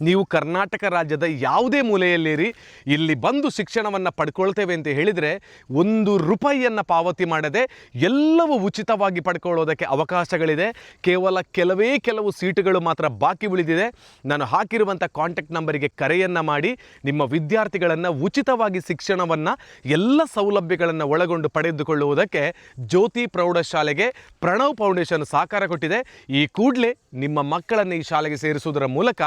ನೀವು ಕರ್ನಾಟಕ ರಾಜ್ಯದ ಯಾವುದೇ ಮೂಲೆಯಲ್ಲಿರಿ, ಇಲ್ಲಿ ಬಂದು ಶಿಕ್ಷಣವನ್ನು ಪಡ್ಕೊಳ್ತೇವೆ ಅಂತ ಹೇಳಿದರೆ ಒಂದು ರೂಪಾಯಿಯನ್ನು ಪಾವತಿ ಮಾಡದೆ ಎಲ್ಲವೂ ಉಚಿತವಾಗಿ ಪಡ್ಕೊಳ್ಳೋದಕ್ಕೆ ಅವಕಾಶಗಳಿದೆ. ಕೇವಲ ಕೆಲವೇ ಕೆಲವು ಸೀಟುಗಳು ಮಾತ್ರ ಬಾಕಿ ಉಳಿದಿದೆ. ನಾನು ಹಾಕಿರುವಂಥ ಕಾಂಟ್ಯಾಕ್ಟ್ ನಂಬರಿಗೆ ಕರೆಯನ್ನು ಮಾಡಿ, ನಿಮ್ಮ ವಿದ್ಯಾರ್ಥಿಗಳನ್ನು ಉಚಿತವಾಗಿ ಶಿಕ್ಷಣವನ್ನು ಎಲ್ಲ ಸೌಲಭ್ಯಗಳನ್ನು ಒಳಗೊಂಡು ಪಡೆದುಕೊಳ್ಳುವುದಕ್ಕೆ ಜ್ಯೋತಿ ಪ್ರೌಢಶಾಲೆಗೆ ಪ್ರಣವ್ ಫೌಂಡೇಶನ್ ಸಹಕಾರ ಕೊಟ್ಟಿದೆ. ಈ ಕೂಡಲೇ ನಿಮ್ಮ ಮಕ್ಕಳನ್ನು ಈ ಶಾಲೆಗೆ ಸೇರಿಸುವುದರ ಮೂಲಕ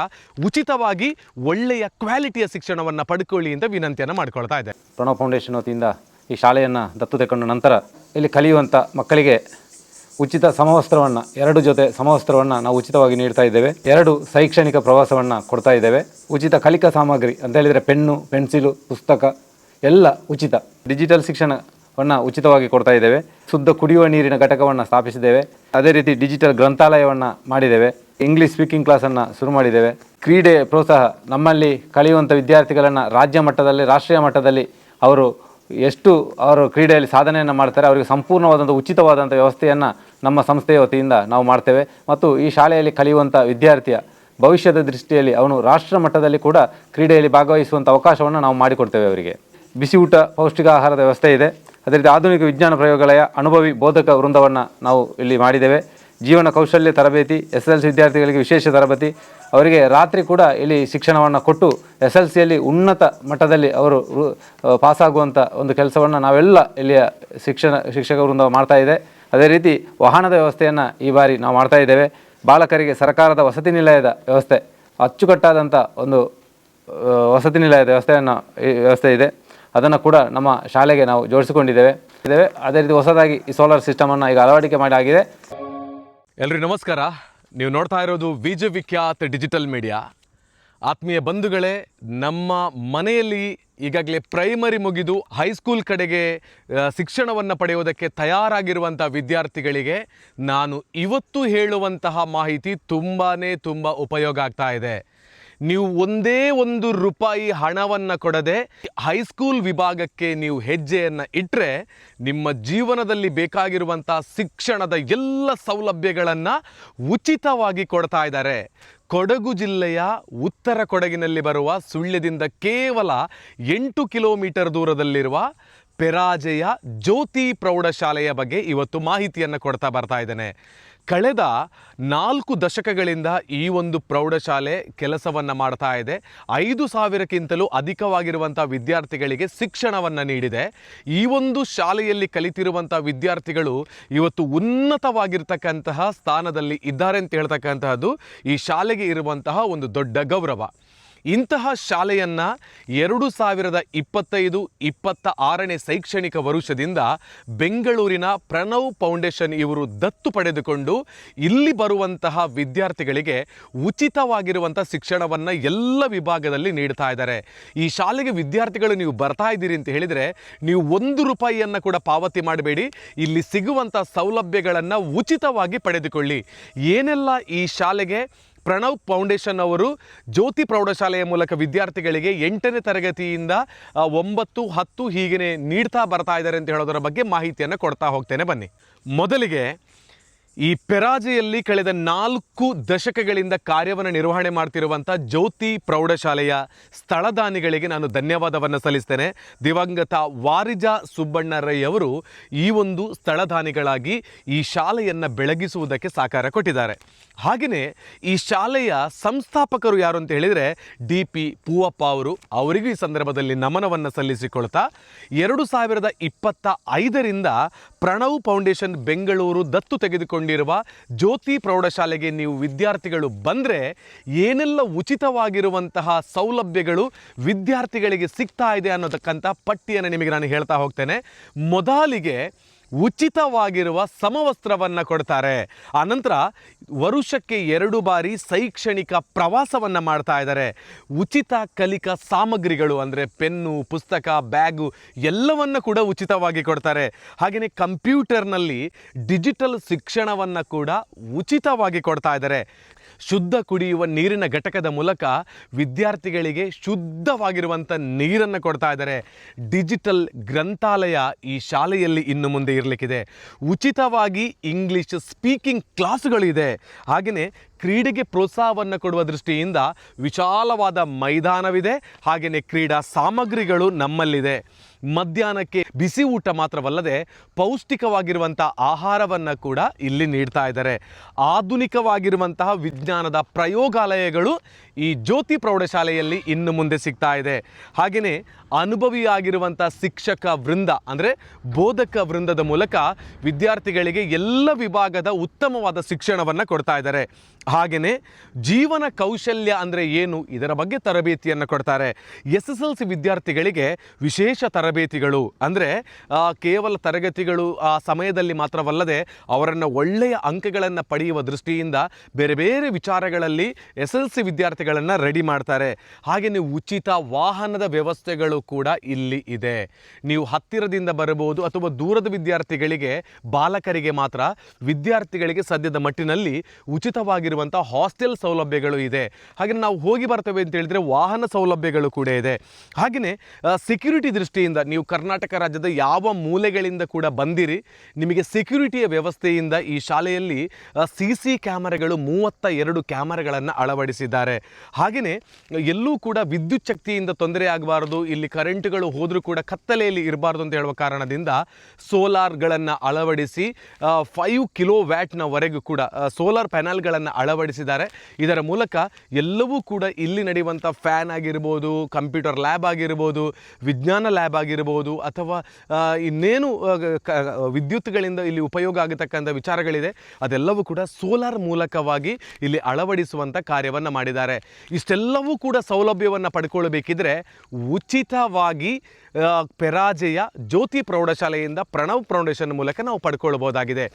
ಉಚಿತವಾಗಿ ಒಳ್ಳೆಯ ಕ್ವಾಲಿಟಿಯ ಶಿಕ್ಷಣವನ್ನು ಪಡ್ಕೊಳ್ಳಿ ಅಂತ ವಿನಂತಿಯನ್ನು ಮಾಡ್ಕೊಳ್ತಾ ಇದೆ ಪ್ರಣವ್ ಫೌಂಡೇಶನ್ ವತಿಯಿಂದ ಈ ಶಾಲೆಯನ್ನು ದತ್ತು ತೆಗೊಂಡ ನಂತರ ಇಲ್ಲಿ ಕಲಿಯುವಂಥ ಮಕ್ಕಳಿಗೆ ಉಚಿತ ಸಮವಸ್ತ್ರವನ್ನು, ಎರಡು ಜೊತೆ ಸಮವಸ್ತ್ರವನ್ನು ನಾವು ಉಚಿತವಾಗಿ ನೀಡ್ತಾ ಇದ್ದೇವೆ. ಎರಡು ಶೈಕ್ಷಣಿಕ ಪ್ರವಾಸವನ್ನು ಕೊಡ್ತಾ ಇದ್ದೇವೆ. ಉಚಿತ ಕಲಿಕಾ ಸಾಮಗ್ರಿ ಅಂತ ಹೇಳಿದರೆ ಪೆನ್ನು, ಪೆನ್ಸಿಲು, ಪುಸ್ತಕ, ಎಲ್ಲ ಉಚಿತ. ಡಿಜಿಟಲ್ ಶಿಕ್ಷಣವನ್ನು ಉಚಿತವಾಗಿ ಕೊಡ್ತಾ ಇದ್ದೇವೆ. ಶುದ್ಧ ಕುಡಿಯುವ ನೀರಿನ ಘಟಕವನ್ನು ಸ್ಥಾಪಿಸಿದ್ದೇವೆ. ಅದೇ ರೀತಿ ಡಿಜಿಟಲ್ ಗ್ರಂಥಾಲಯವನ್ನು ಮಾಡಿದ್ದೇವೆ. ಇಂಗ್ಲೀಷ್ ಸ್ಪೀಕಿಂಗ್ ಕ್ಲಾಸನ್ನು ಶುರು ಮಾಡಿದ್ದೇವೆ. ಕ್ರೀಡೆ ಪ್ರೋತ್ಸಾಹ ನಮ್ಮಲ್ಲಿ ಕಲಿಯುವಂಥ ವಿದ್ಯಾರ್ಥಿಗಳನ್ನು ರಾಜ್ಯ ಮಟ್ಟದಲ್ಲಿ, ರಾಷ್ಟ್ರೀಯ ಮಟ್ಟದಲ್ಲಿ ಅವರು ಎಷ್ಟು ಅವರು ಕ್ರೀಡೆಯಲ್ಲಿ ಸಾಧನೆಯನ್ನು ಮಾಡ್ತಾರೆ, ಅವರಿಗೆ ಸಂಪೂರ್ಣವಾದಂಥ ಉಚಿತವಾದಂಥ ವ್ಯವಸ್ಥೆಯನ್ನು ನಮ್ಮ ಸಂಸ್ಥೆಯ ವತಿಯಿಂದ ನಾವು ಮಾಡ್ತೇವೆ. ಮತ್ತು ಈ ಶಾಲೆಯಲ್ಲಿ ಕಲಿಯುವಂಥ ವಿದ್ಯಾರ್ಥಿಯ ಭವಿಷ್ಯದ ದೃಷ್ಟಿಯಲ್ಲಿ ಅವನು ರಾಷ್ಟ್ರ ಮಟ್ಟದಲ್ಲಿ ಕೂಡ ಕ್ರೀಡೆಯಲ್ಲಿ ಭಾಗವಹಿಸುವಂಥ ಅವಕಾಶವನ್ನು ನಾವು ಮಾಡಿಕೊಡ್ತೇವೆ ಅವರಿಗೆ. ಬಿಸಿ ಊಟ ಪೌಷ್ಟಿಕ ಆಹಾರದ ವ್ಯವಸ್ಥೆ ಇದೆ. ಅದೇ ರೀತಿ ಆಧುನಿಕ ವಿಜ್ಞಾನ ಪ್ರಯೋಗಾಲಯ, ಅನುಭವಿ ಬೋಧಕ ವೃಂದವನ್ನು ನಾವು ಇಲ್ಲಿ ಮಾಡಿದ್ದೇವೆ. ಜೀವನ ಕೌಶಲ್ಯ ತರಬೇತಿ ಎಸ್ ಎಲ್ ಸಿ ವಿದ್ಯಾರ್ಥಿಗಳಿಗೆ ವಿಶೇಷ ತರಬೇತಿ. ಅವರಿಗೆ ರಾತ್ರಿ ಕೂಡ ಇಲ್ಲಿ ಶಿಕ್ಷಣವನ್ನು ಕೊಟ್ಟು ಎಸ್ ಎಲ್ ಸಿಯಲ್ಲಿ ಉನ್ನತ ಮಟ್ಟದಲ್ಲಿ ಅವರು ಪಾಸಾಗುವಂಥ ಒಂದು ಕೆಲಸವನ್ನು ನಾವೆಲ್ಲ ಇಲ್ಲಿಯ ಶಿಕ್ಷಣ, ಶಿಕ್ಷಕ ವೃಂದ ಮಾಡ್ತಾ ಇದೆ. ಅದೇ ರೀತಿ ವಾಹನದ ವ್ಯವಸ್ಥೆಯನ್ನು ಈ ಬಾರಿ ನಾವು ಮಾಡ್ತಾ ಇದ್ದೇವೆ. ಬಾಲಕರಿಗೆ ಸರ್ಕಾರದ ವಸತಿ ನಿಲಯದ ವ್ಯವಸ್ಥೆ ಅಚ್ಚುಕಟ್ಟಾದಂಥ ಒಂದು ವಸತಿ ನಿಲಯದ ವ್ಯವಸ್ಥೆಯನ್ನು ವ್ಯವಸ್ಥೆ ಇದೆ. ಅದನ್ನು ಕೂಡ ನಮ್ಮ ಶಾಲೆಗೆ ನಾವು ಜೋಡಿಸಿಕೊಂಡಿದ್ದೇವೆ. ಇದ್ದೇವೆ. ಅದೇ ರೀತಿ ಹೊಸದಾಗಿ ಈ ಸೋಲಾರ್ ಸಿಸ್ಟಮನ್ನು ಈಗ ಅಳವಡಿಕೆ ಮಾಡಿ ಆಗಿದೆ. ಎಲ್ರಿಗೂ ನಮಸ್ಕಾರ. ನೀವು ನೋಡ್ತಾ ಇರೋದು ವಿಖ್ಯಾತ್ ಡಿಜಿಟಲ್ ಮೀಡಿಯಾ. ಆತ್ಮೀಯ ಬಂಧುಗಳೇ, ನಮ್ಮ ಮನೆಯಲ್ಲಿ ಈಗಾಗಲೇ ಪ್ರೈಮರಿ ಮುಗಿದು ಹೈಸ್ಕೂಲ್ ಕಡೆಗೆ ಶಿಕ್ಷಣವನ್ನು ಪಡೆಯುವುದಕ್ಕೆ ತಯಾರಾಗಿರುವಂಥ ವಿದ್ಯಾರ್ಥಿಗಳಿಗೆ ನಾನು ಇವತ್ತು ಹೇಳುವಂತಹ ಮಾಹಿತಿ ತುಂಬಾ ತುಂಬ ಉಪಯೋಗ ಆಗ್ತಾ ಇದೆ. ನೀವು ಒಂದೇ ಒಂದು ರೂಪಾಯಿ ಹಣವನ್ನು ಕೊಡದೆ ಹೈಸ್ಕೂಲ್ ವಿಭಾಗಕ್ಕೆ ನೀವು ಹೆಜ್ಜೆಯನ್ನು ಇಟ್ಟರೆ ನಿಮ್ಮ ಜೀವನದಲ್ಲಿ ಬೇಕಾಗಿರುವಂಥ ಶಿಕ್ಷಣದ ಎಲ್ಲ ಸೌಲಭ್ಯಗಳನ್ನು ಉಚಿತವಾಗಿ ಕೊಡ್ತಾ ಇದ್ದಾರೆ. ಕೊಡಗು ಜಿಲ್ಲೆಯ ಉತ್ತರ ಕೊಡಗಿನಲ್ಲಿ ಬರುವ ಸುಳ್ಯದಿಂದ ಕೇವಲ ಎಂಟು ಕಿಲೋಮೀಟರ್ ದೂರದಲ್ಲಿರುವ ಪೆರಾಜೆಯ ಜ್ಯೋತಿ ಪ್ರೌಢಶಾಲೆಯ ಬಗ್ಗೆ ಇವತ್ತು ಮಾಹಿತಿಯನ್ನು ಕೊಡ್ತಾ ಬರ್ತಾ ಇದ್ದೇನೆ. ಕಳೆದ ನಾಲ್ಕು ದಶಕಗಳಿಂದ ಈ ಒಂದು ಪ್ರೌಢಶಾಲೆ ಕೆಲಸವನ್ನು ಮಾಡ್ತಾ ಇದೆ. ಐದು ಸಾವಿರಕ್ಕಿಂತಲೂ ಅಧಿಕವಾಗಿರುವಂಥ ವಿದ್ಯಾರ್ಥಿಗಳಿಗೆ ಶಿಕ್ಷಣವನ್ನು ನೀಡಿದೆ. ಈ ಒಂದು ಶಾಲೆಯಲ್ಲಿ ಕಲಿತಿರುವಂಥ ವಿದ್ಯಾರ್ಥಿಗಳು ಇವತ್ತು ಉನ್ನತವಾಗಿರ್ತಕ್ಕಂತಹ ಸ್ಥಾನದಲ್ಲಿ ಇದ್ದಾರೆ ಅಂತ ಹೇಳ್ತಕ್ಕಂತಹದ್ದು ಈ ಶಾಲೆಗೆ ಇರುವಂತಹ ಒಂದು ದೊಡ್ಡ ಗೌರವ. ಇಂತಹ ಶಾಲೆಯನ್ನು ಎರಡು ಸಾವಿರದ ಇಪ್ಪತ್ತೈದು ಇಪ್ಪತ್ತ ಆರನೇ ಶೈಕ್ಷಣಿಕ ವರುಷದಿಂದ ಬೆಂಗಳೂರಿನ ಪ್ರಣವ್ ಫೌಂಡೇಶನ್ ಇವರು ದತ್ತು ಪಡೆದುಕೊಂಡು ಇಲ್ಲಿ ಬರುವಂತಹ ವಿದ್ಯಾರ್ಥಿಗಳಿಗೆ ಉಚಿತವಾಗಿರುವಂಥ ಶಿಕ್ಷಣವನ್ನು ಎಲ್ಲ ವಿಭಾಗದಲ್ಲಿ ನೀಡ್ತಾ ಇದ್ದಾರೆ. ಈ ಶಾಲೆಗೆ ವಿದ್ಯಾರ್ಥಿಗಳು ನೀವು ಬರ್ತಾ ಇದ್ದೀರಿ ಅಂತ ಹೇಳಿದರೆ ನೀವು ಒಂದು ರೂಪಾಯಿಯನ್ನು ಕೂಡ ಪಾವತಿ ಮಾಡಬೇಡಿ. ಇಲ್ಲಿ ಸಿಗುವಂಥ ಸೌಲಭ್ಯಗಳನ್ನು ಉಚಿತವಾಗಿ ಪಡೆದುಕೊಳ್ಳಿ. ಏನೆಲ್ಲ ಈ ಶಾಲೆಗೆ ಪ್ರಣವ್ ಫೌಂಡೇಶನ್ ಅವರು ಜ್ಯೋತಿ ಪ್ರೌಢಶಾಲೆಯ ಮೂಲಕ ವಿದ್ಯಾರ್ಥಿಗಳಿಗೆ ಎಂಟನೇ ತರಗತಿಯಿಂದ ಒಂಬತ್ತು, ಹತ್ತು ಹೀಗೆ ನೀಡ್ತಾ ಬರ್ತಾ ಇದ್ದಾರೆ ಅಂತ ಹೇಳೋದರ ಬಗ್ಗೆ ಮಾಹಿತಿಯನ್ನು ಕೊಡ್ತಾ ಹೋಗ್ತೇನೆ. ಬನ್ನಿ. ಮೊದಲಿಗೆ ಈ ಪೆರಾಜೆಯಲ್ಲಿ ಕಳೆದ ನಾಲ್ಕು ದಶಕಗಳಿಂದ ಕಾರ್ಯವನ್ನು ನಿರ್ವಹಣೆ ಮಾಡ್ತಿರುವಂಥ ಜ್ಯೋತಿ ಪ್ರೌಢಶಾಲೆಯ ಸ್ಥಳದಾನಿಗಳಿಗೆ ನಾನು ಧನ್ಯವಾದವನ್ನು ಸಲ್ಲಿಸ್ತೇನೆ. ದಿವಂಗತ ವಾರಿಜ ಸುಬ್ಬಣ್ಣ ರೈ ಅವರು ಈ ಒಂದು ಸ್ಥಳದಾನಿಗಳಾಗಿ ಈ ಶಾಲೆಯನ್ನು ಬೆಳಗಿಸುವುದಕ್ಕೆ ಸಾಕಾರ ಕೊಟ್ಟಿದ್ದಾರೆ. ಹಾಗೆಯೇ ಈ ಶಾಲೆಯ ಸಂಸ್ಥಾಪಕರು ಯಾರು ಅಂತ ಹೇಳಿದರೆ ಡಿ ಪಿ ಪೂವಪ್ಪ ಅವರು. ಅವರಿಗೂ ಈ ಸಂದರ್ಭದಲ್ಲಿ ನಮನವನ್ನು ಸಲ್ಲಿಸಿಕೊಳ್ತಾ ಎರಡು ಸಾವಿರದ ಇಪ್ಪತ್ತ ಐದರಿಂದ ಪ್ರಣವ್ ಫೌಂಡೇಶನ್ ಬೆಂಗಳೂರು ದತ್ತು ತೆಗೆದುಕೊಂಡಿರುವ ಜ್ಯೋತಿ ಪ್ರೌಢಶಾಲೆಗೆ ನೀವು ವಿದ್ಯಾರ್ಥಿಗಳು ಬಂದರೆ ಏನೆಲ್ಲ ಉಚಿತವಾಗಿರುವಂತಹ ಸೌಲಭ್ಯಗಳು ವಿದ್ಯಾರ್ಥಿಗಳಿಗೆ ಸಿಗ್ತಾ ಇದೆ ಅನ್ನೋತಕ್ಕಂಥ ಪಟ್ಟಿಯನ್ನು ನಿಮಗೆ ನಾನು ಹೇಳ್ತಾ ಹೋಗ್ತೇನೆ. ಮೊದಲಿಗೆ ಉಚಿತವಾಗಿರುವ ಸಮವಸ್ತ್ರವನ್ನು ಕೊಡ್ತಾರೆ. ಆನಂತರ ವರುಷಕ್ಕೆ ಎರಡು ಬಾರಿ ಶೈಕ್ಷಣಿಕ ಪ್ರವಾಸವನ್ನು ಮಾಡ್ತಾ ಇದ್ದಾರೆ. ಉಚಿತ ಕಲಿಕಾ ಸಾಮಗ್ರಿಗಳು ಅಂದರೆ ಪೆನ್ನು, ಪುಸ್ತಕ, ಬ್ಯಾಗು ಎಲ್ಲವನ್ನು ಕೂಡ ಉಚಿತವಾಗಿ ಕೊಡ್ತಾರೆ. ಹಾಗೆಯೇ ಕಂಪ್ಯೂಟರ್ನಲ್ಲಿ ಡಿಜಿಟಲ್ ಶಿಕ್ಷಣವನ್ನು ಕೂಡ ಉಚಿತವಾಗಿ ಕೊಡ್ತಾ ಇದ್ದಾರೆ. ಶುದ್ಧ ಕುಡಿಯುವ ನೀರಿನ ಘಟಕದ ಮೂಲಕ ವಿದ್ಯಾರ್ಥಿಗಳಿಗೆ ಶುದ್ಧವಾಗಿರುವಂಥ ನೀರನ್ನು ಕೊಡ್ತಾ ಇದ್ದಾರೆ. ಡಿಜಿಟಲ್ ಗ್ರಂಥಾಲಯ ಈ ಶಾಲೆಯಲ್ಲಿ ಇನ್ನು ಮುಂದೆ ಇರಲಿಕ್ಕಿದೆ. ಉಚಿತವಾಗಿ ಇಂಗ್ಲೀಷ್ ಸ್ಪೀಕಿಂಗ್ ಕ್ಲಾಸ್ಗಳಿದೆ. ಹಾಗೆಯೇ ಕ್ರೀಡೆಗೆ ಪ್ರೋತ್ಸಾಹವನ್ನು ಕೊಡುವ ದೃಷ್ಟಿಯಿಂದ ವಿಶಾಲವಾದ ಮೈದಾನವಿದೆ. ಹಾಗೆಯೇ ಕ್ರೀಡಾ ಸಾಮಗ್ರಿಗಳು ನಮ್ಮಲ್ಲಿದೆ. ಮಧ್ಯಾಹ್ನಕ್ಕೆ ಬಿಸಿ ಊಟ ಮಾತ್ರವಲ್ಲದೆ ಪೌಷ್ಟಿಕವಾಗಿರುವಂಥ ಆಹಾರವನ್ನು ಕೂಡ ಇಲ್ಲಿ ನೀಡ್ತಾ ಇದ್ದಾರೆ. ಆಧುನಿಕವಾಗಿರುವಂತಹ ವಿಜ್ಞಾನದ ಪ್ರಯೋಗಾಲಯಗಳು ಈ ಜ್ಯೋತಿ ಪ್ರೌಢಶಾಲೆಯಲ್ಲಿ ಇನ್ನು ಮುಂದೆ ಸಿಗ್ತಾ ಇದೆ. ಹಾಗೆಯೇ ಅನುಭವಿಯಾಗಿರುವಂಥ ಶಿಕ್ಷಕ ವೃಂದ ಅಂದರೆ ಬೋಧಕ ವೃಂದದ ಮೂಲಕ ವಿದ್ಯಾರ್ಥಿಗಳಿಗೆ ಎಲ್ಲ ವಿಭಾಗದ ಉತ್ತಮವಾದ ಶಿಕ್ಷಣವನ್ನು ಕೊಡ್ತಾ ಇದ್ದಾರೆ. ಹಾಗೆಯೇ ಜೀವನ ಕೌಶಲ್ಯ ಅಂದರೆ ಏನು ಇದರ ಬಗ್ಗೆ ತರಬೇತಿಯನ್ನು ಕೊಡ್ತಾರೆ. ಎಸ್ ಎಸ್ ಎಲ್ ಸಿ ವಿದ್ಯಾರ್ಥಿಗಳಿಗೆ ವಿಶೇಷ ತರಬೇತಿಗಳು, ಅಂದರೆ ಕೇವಲ ತರಗತಿಗಳು ಆ ಸಮಯದಲ್ಲಿ ಮಾತ್ರವಲ್ಲದೆ ಅವರನ್ನು ಒಳ್ಳೆಯ ಅಂಕಗಳನ್ನು ಪಡೆಯುವ ದೃಷ್ಟಿಯಿಂದ ಬೇರೆ ಬೇರೆ ವಿಚಾರಗಳಲ್ಲಿ ಎಸ್ ಎಲ್ ಸಿ ವಿದ್ಯಾರ್ಥಿಗಳನ್ನು ರೆಡಿ ಮಾಡ್ತಾರೆ. ಹಾಗೆಯೇ ಉಚಿತ ವಾಹನದ ವ್ಯವಸ್ಥೆಗಳು ಕೂಡ ಇಲ್ಲಿ ಇದೆ. ನೀವು ಹತ್ತಿರದಿಂದ ಬರಬಹುದು ಅಥವಾ ದೂರದ ವಿದ್ಯಾರ್ಥಿಗಳಿಗೆ, ಬಾಲಕರಿಗೆ ಮಾತ್ರ ವಿದ್ಯಾರ್ಥಿಗಳಿಗೆ ಸದ್ಯದ ಮಟ್ಟಿನಲ್ಲಿ ಉಚಿತವಾಗಿರುವಂಥ ಹಾಸ್ಟೆಲ್ ಸೌಲಭ್ಯಗಳು ಇದೆ. ಹಾಗೆ ನಾವು ಹೋಗಿ ಬರ್ತೇವೆ ಅಂತ ಹೇಳಿದ್ರೆ ವಾಹನ ಸೌಲಭ್ಯಗಳು ಕೂಡ ಇದೆ. ಹಾಗೆಯೇ ಸೆಕ್ಯೂರಿಟಿ ದೃಷ್ಟಿಯಿಂದ ನೀವು ಕರ್ನಾಟಕ ರಾಜ್ಯದ ಯಾವ ಮೂಲೆಗಳಿಂದ ಕೂಡ ಬಂದಿರಿ, ನಿಮಗೆ ಸೆಕ್ಯೂರಿಟಿಯ ವ್ಯವಸ್ಥೆಯಿಂದ ಈ ಶಾಲೆಯಲ್ಲಿ ಸಿ ಸಿ ಕ್ಯಾಮರಾಗಳು, ಮೂವತ್ತ ಎರಡು ಕ್ಯಾಮರಾಗಳನ್ನು ಅಳವಡಿಸಿದ್ದಾರೆ. ಹಾಗೆಯೇ ಎಲ್ಲೂ ಕೂಡ ವಿದ್ಯುತ್ ಶಕ್ತಿಯಿಂದ ತೊಂದರೆ ಆಗಬಾರ್ದು, ಇಲ್ಲಿ ಕರೆಂಟ್ಗಳು ಹೋದರೂ ಕೂಡ ಕತ್ತಲೆಯಲ್ಲಿ ಇರಬಾರ್ದು ಅಂತ ಹೇಳುವ ಕಾರಣದಿಂದ ಸೋಲಾರ್ಗಳನ್ನು ಅಳವಡಿಸಿ ಫೈವ್ ಕಿಲೋ ವ್ಯಾಟ್ನವರೆಗೂ ಕೂಡ ಸೋಲಾರ್ ಪ್ಯಾನಲ್ಗಳನ್ನು ಅಳವಡಿಸಿದ್ದಾರೆ. ಇದರ ಮೂಲಕ ಎಲ್ಲವೂ ಕೂಡ ಇಲ್ಲಿ ನಡೆಯುವಂಥ ಫ್ಯಾನ್ ಆಗಿರ್ಬೋದು ಕಂಪ್ಯೂಟರ್ ಲ್ಯಾಬ್ ಆಗಿರ್ಬೋದು, ವಿಜ್ಞಾನ ಲ್ಯಾಬ್ ಆಗಿರ್ಬೋದು ಅಥವಾ ಇನ್ನೇನು ವಿದ್ಯುತ್ಗಳಿಂದ ಇಲ್ಲಿ ಉಪಯೋಗ ಆಗತಕ್ಕಂಥ ವಿಚಾರಗಳಿದೆ, ಅದೆಲ್ಲವೂ ಕೂಡ ಸೋಲಾರ್ ಮೂಲಕವಾಗಿ ಇಲ್ಲಿ ಅಳವಡಿಸುವಂಥ ಕಾರ್ಯವನ್ನು ಮಾಡಿದ್ದಾರೆ. ಇಷ್ಟೆಲ್ಲವೂ ಕೂಡ ಸೌಲಭ್ಯವನ್ನು ಪಡ್ಕೊಳ್ಬೇಕಿದ್ರೆ ಉಚಿತವಾಗಿ ಪೆರಾಜೆಯ ಜ್ಯೋತಿ ಪ್ರೌಢಶಾಲೆಯಿಂದ ಪ್ರಣವ್ ಫೌಂಡೇಶನ್ ಮೂಲಕ ನಾವು ಪಡ್ಕೊಳ್ಬೋದಾಗಿದೆ.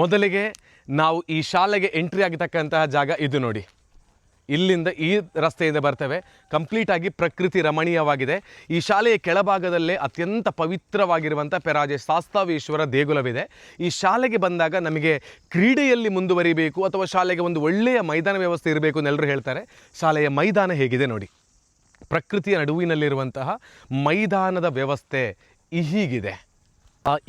ಮೊದಲಿಗೆ ನಾವು ಈ ಶಾಲೆಗೆ ಎಂಟ್ರಿ ಆಗತಕ್ಕಂತಹ ಜಾಗ ಇದು ನೋಡಿ. ಇಲ್ಲಿಂದ ಈ ರಸ್ತೆಯಿಂದ ಬರ್ತೇವೆ. ಕಂಪ್ಲೀಟ್ ಆಗಿ ಪ್ರಕೃತಿ ರಮಣೀಯವಾಗಿದೆ. ಈ ಶಾಲೆಯ ಕೆಳಭಾಗದಲ್ಲೇ ಅತ್ಯಂತ ಪವಿತ್ರವಾಗಿರುವಂಥ ಪೆರಾಜೆ ಶಾಸ್ತಾವೇಶ್ವರ ದೇಗುಲವಿದೆ. ಈ ಶಾಲೆಗೆ ಬಂದಾಗ ನಮಗೆ ಕ್ರೀಡೆಯಲ್ಲಿ ಮುಂದುವರಿಬೇಕು ಅಥವಾ ಶಾಲೆಗೆ ಒಂದು ಒಳ್ಳೆಯ ಮೈದಾನ ವ್ಯವಸ್ಥೆ ಇರಬೇಕು ಎಲ್ಲರೂ ಹೇಳ್ತಾರೆ. ಶಾಲೆಯ ಮೈದಾನ ಹೇಗಿದೆ ನೋಡಿ. ಪ್ರಕೃತಿಯ ನಡುವಿನಲ್ಲಿರುವಂತಹ ಮೈದಾನದ ವ್ಯವಸ್ಥೆ ಹೀಗಿದೆ.